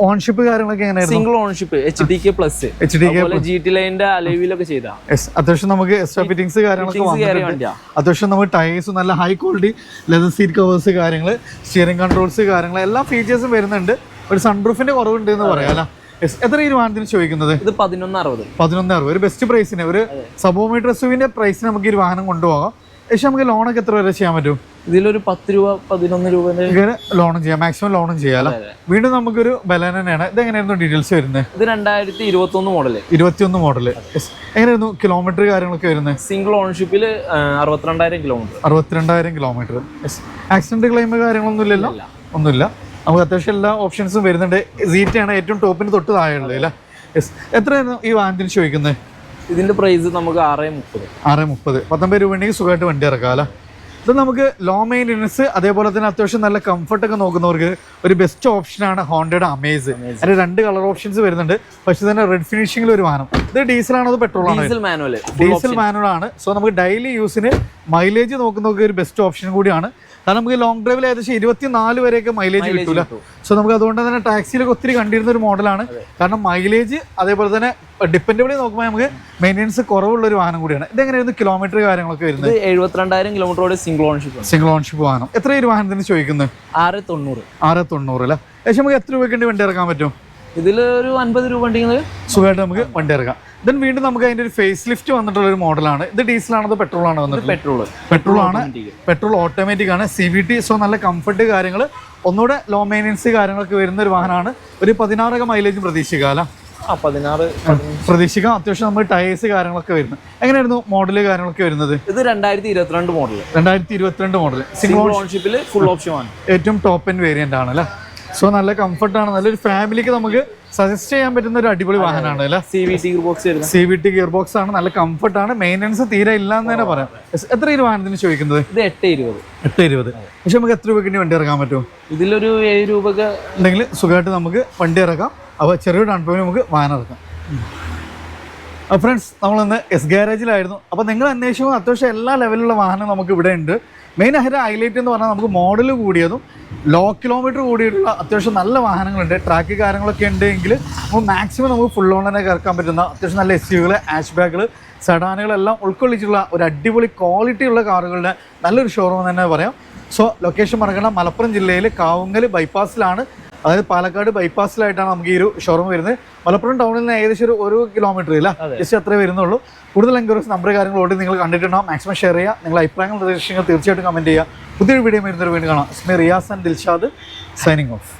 ഓൺഷിപ്പ് കാര്യങ്ങളൊക്കെ എങ്ങനെയായിരുന്നു? Single ownership H D K plus H D K G T ലൈനിന്റെ അലവിലൊക്കെ ചെയ്താ. അത്യാവശ്യം നമുക്ക് എക്സ്ട്രാ ഫിറ്റിംഗ്സ് കാര്യങ്ങളൊക്കെ അത്യാവശ്യം നമുക്ക് ടയേഴ്സ് നല്ല high quality leather seat covers കാര്യങ്ങൾ സ്റ്റിയറിംഗ് കൺട്രോൾസ് കാര്യങ്ങൾ എല്ലാ ഫീച്ചേഴ്സും വരുന്നുണ്ട്. ഒരു സൺപ്രൂഫിന്റെ കുറവുണ്ട് എന്ന് പറയാം അല്ല. എത്ര ഈ ഒരു വാഹനത്തിന് ചോദിക്കുന്നത്? ഇത് പതിനൊന്ന് അറുപത് പതിനൊന്ന് അറുപത് ഒരു ബെസ്റ്റ് പ്രൈസിന് ഒരു സബോമീറ്റർ സുവിന്റെ പ്രൈസിന് നമുക്ക് ഈ വാഹനം കൊണ്ടുപോകാം. പക്ഷെ നമുക്ക് ലോണൊക്കെ എത്ര വരെ ചെയ്യാൻ പറ്റും? ഇതിലൊരു പത്ത് രൂപ പതിനൊന്ന് രൂപ ലോണും ചെയ്യാം. മാക്സിമം ലോണും ചെയ്യാം വീണ്ടും നമുക്കൊരു ബലന തന്നെയാണ്. ഇത് എങ്ങനെയായിരുന്നു ഡീറ്റെയിൽസ് വരുന്നത് ഇത് രണ്ടായിരത്തി ഇരുപത്തി ഒന്ന് മോഡൽ ഇരുപത്തിയൊന്ന് മോഡൽ എങ്ങനെയായിരുന്നു കിലോമീറ്റർ കാര്യങ്ങളൊക്കെ വരുന്നത് സിംഗിൾ ഓണർഷിപ്പിൽ അറുപത്തിരണ്ടായിരം കിലോമീറ്റർ അറുപത്തിരണ്ടായിരം കിലോമീറ്റർ ആക്സിഡന്റ് ക്ലെയിം കാര്യങ്ങളൊന്നും ഇല്ലല്ലോ? ഒന്നുമില്ല. നമുക്ക് അത്യാവശ്യം എല്ലാ ഓപ്ഷൻസും വരുന്നുണ്ട്. സീറ്റാണ് ഏറ്റവും ടോപ്പിന് തൊട്ട് താഴെയുള്ളത് അല്ലേ? യെസ് എത്രയായിരുന്നു ഈ വാഹനത്തിന് ചോദിക്കുന്നത് ഇതിന്റെ പ്രൈസ് നമുക്ക് ആറ് മുപ്പത്. ആറ് മുപ്പത്. പത്തൊമ്പത് രൂപ ഉണ്ടെങ്കിൽ സുഖമായിട്ട് വണ്ടി ഇറക്കാം അല്ലേ? ഇത് നമുക്ക് ലോ മെയിന്റനൻസ് അതേപോലെ തന്നെ അത്യാവശ്യം നല്ല കംഫർട്ട് ഒക്കെ നോക്കുന്നവർക്ക് ഒരു ബെസ്റ്റ് ഓപ്ഷനാണ് ഹോണ്ടയുടെ അമേസ് അതിന് രണ്ട് കളർ ഓപ്ഷൻസ് വരുന്നുണ്ട്. പക്ഷെ തന്നെ റെഡ് ഫിനിഷിംഗിൽ ഒരു വാഹനം. ഇത് ഡീസൽ ഡീസലാണോ അത് പെട്രോൾ ആണോ? ഡീസൽ മാനുവൽ ഡീസൽ മാനുവൽ ആണ്. സോ നമുക്ക് ഡെയിലി യൂസിന് മൈലേജ് നോക്കുന്നവർക്ക് ഒരു ബെസ്റ്റ് ഓപ്ഷൻ കൂടിയാണ്. കാരണം നമുക്ക് ലോങ് ഡ്രൈവിൽ ഏകദേശം ഇരുപത്തിനാല് വരെയൊക്കെ മൈലേജ് കിട്ടൂല. സോ നമുക്ക് അതുകൊണ്ട് തന്നെ ടാക്സിയിലൊക്കെ ഒത്തിരി കണ്ടിരുന്ന ഒരു മോഡലാണ് കാരണം മൈലേജ് അതേപോലെ തന്നെ ഡിപ്പെൻഡബിളി നോക്കുമ്പോൾ നമുക്ക് മെയിന്റെനൻസ് കുറവുള്ള ഒരു വാഹനം കൂടിയാണ്. ഇതെങ്ങനെയായിരുന്നു കിലോമീറ്റർ കാര്യങ്ങളൊക്കെ വരുന്നത്? എഴുപത്തിരണ്ടായിരം കിലോമീറ്ററോട് സിംഗിൾ ഓൺഷിപ്പ് സിംഗിൾ ഓൺഷിപ്പ് വാഹനം. എത്ര ഒരു വാഹനത്തിന് ചോദിക്കുന്നത്? ആറ് തൊണ്ണൂറ്. ആറ് തൊണ്ണൂറ് അല്ലേ? ഏകദേശം നമുക്ക് എത്ര രൂപയ്ക്ക് വേണ്ടി ഇറക്കാൻ പറ്റും? ഇതിൽ ഒരു അൻപത് രൂപ ഉണ്ടെങ്കിൽ സുഖമായിട്ട് നമുക്ക് വണ്ടി ഇറക്കാം. ദെൻ വീണ്ടും നമുക്ക് അതിന്റെ ഒരു ഫേസ് ലിഫ്റ്റ് വന്നിട്ടുള്ള ഒരു മോഡലാണ്. ഇത് ഡീസലാണോ അതോ പെട്രോൾ ആണോ വന്നിട്ട് പെട്രോൾ പെട്രോൾ ആണ്. പെട്രോൾ ഓട്ടോമാറ്റിക് ആണ്. സി വി ടി സോ നല്ല കംഫർട്ട് കാര്യങ്ങൾ ഒന്നുകൂടെ ലോ മെയിനൻസ് കാര്യങ്ങളൊക്കെ വരുന്ന ഒരു വാഹനമാണ്. ഒരു പതിനാറൊക്കെ മൈലേജും പ്രതീക്ഷിക്കാം അല്ല? ആ പതിനാറ്. പ്രതീക്ഷിക്കാം. അത്യാവശ്യം നമ്മൾ ടയേഴ്സ് കാര്യങ്ങളൊക്കെ വരുന്നത്. എങ്ങനെയായിരുന്നു മോഡൽ കാര്യങ്ങളൊക്കെ വരുന്നത്? ഇത് രണ്ടായിരത്തി ഇരുപത്തിരണ്ട് മോഡൽ രണ്ടായിരത്തി ഇരുപത്തിരണ്ട് മോഡൽ സിംഗിൾ ഓൺഷിപ്പിൽ ഫുൾ ഓപ്ഷൻ ആണ്. ഏറ്റവും ടോപ്പ് എൻഡ് വേരിയന്റ് ആണ് അല്ലേ? സോ നല്ല കംഫർട്ടാണ് നല്ലൊരു ഫാമിലിക്ക് നമുക്ക് സജസ്റ്റ് ചെയ്യാൻ പറ്റുന്ന ഒരു അടിപൊളി വാഹനമാണ് അല്ലേ? സി വി ടി ബോക്സ് വരുന്നത്. C V T gear box ആണ്. നല്ല കംഫർട്ടാണ് മെയിന്റനൻസ് തീരെ ഇല്ല എന്ന് തന്നെ പറയാം. എത്ര ഈ വാഹനത്തിന് ചോദിക്കുന്നത്? ഇത് എട്ട് ഇരുപത്. എട്ട് ഇരുപത്. പക്ഷെ നമുക്ക് എത്ര രൂപയ്ക്ക് വണ്ടി ഇറക്കാൻ പറ്റും? ഇതിലൊരു ഏഴ് രൂപക്ക് ഉണ്ടെങ്കിൽ സുഖമായിട്ട് നമുക്ക് വണ്ടി ഇറക്കാം. അപ്പോൾ ചെറിയ ഡൗൺ പേയ്മെന്റ് നമുക്ക് വാഹനം ഇറക്കാം. ഫ്രണ്ട്സ് നമ്മളിന്ന് എസ് ഗാരേജിലായിരുന്നു അപ്പോൾ നിങ്ങൾ അന്വേഷിക്കുമ്പോൾ അത്യാവശ്യം എല്ലാ ലെവലിലുള്ള വാഹനം നമുക്ക് ഇവിടെ ഉണ്ട്. മെയിൻ അതിന്റെ ഹൈലൈറ്റ് എന്ന് പറഞ്ഞാൽ നമുക്ക് മോഡൽ കൂടിയതും ലോ കിലോമീറ്റർ കൂടിയിട്ടുള്ള അത്യാവശ്യം നല്ല വാഹനങ്ങളുണ്ട്. ട്രാക്ക് കാര്യങ്ങളൊക്കെ ഉണ്ടെങ്കിൽ നമുക്ക് മാക്സിമം നമുക്ക് ഫുൾ ഓൺ തന്നെ കയറക്കാൻ പറ്റുന്ന അത്യാവശ്യം നല്ല എസ് യുകൾ ആഷ് ബാഗുകൾ സഡാനുകളെല്ലാം ഉൾക്കൊള്ളിച്ചിട്ടുള്ള ഒരു അടിപൊളി ക്വാളിറ്റി ഉള്ള കാറുകളുടെ നല്ലൊരു ഷോറൂം തന്നെ പറയാം. സോ ലൊക്കേഷൻ മറക്കണം മലപ്പുറം ജില്ലയിൽ കാവുങ്ങൽ ബൈപ്പാസിലാണ് അതായത് പാലക്കാട് ബൈപ്പാസിലായിട്ടാണ് നമുക്ക് ഈ ഒരു ഷോറൂം വരുന്നത്. മലപ്പുറം ടൗണിൽ നിന്ന് ഏകദേശം ഒരു ഒരു കിലോമീറ്റർ ഇല്ല. ജസ്റ്റ് അത്രേ വരുന്നുള്ളൂ. കൂടുതൽ എൻക്വയറീസ് നമ്പർ കാര്യങ്ങൾ ഓടി നിങ്ങൾ കണ്ടിട്ടുണ്ടാവും. മാക്സിമം ഷെയർ ചെയ്യുക. നിങ്ങളുടെ അഭിപ്രായങ്ങൾ നിർദ്ദേശങ്ങൾ തീർച്ചയായിട്ടും കമന്റ് ചെയ്യുക. പുതിയൊരു വീഡിയോ വരുന്നൊരു വീണ്ടും കാണാം. Ismi Riyas and Dilshad signing off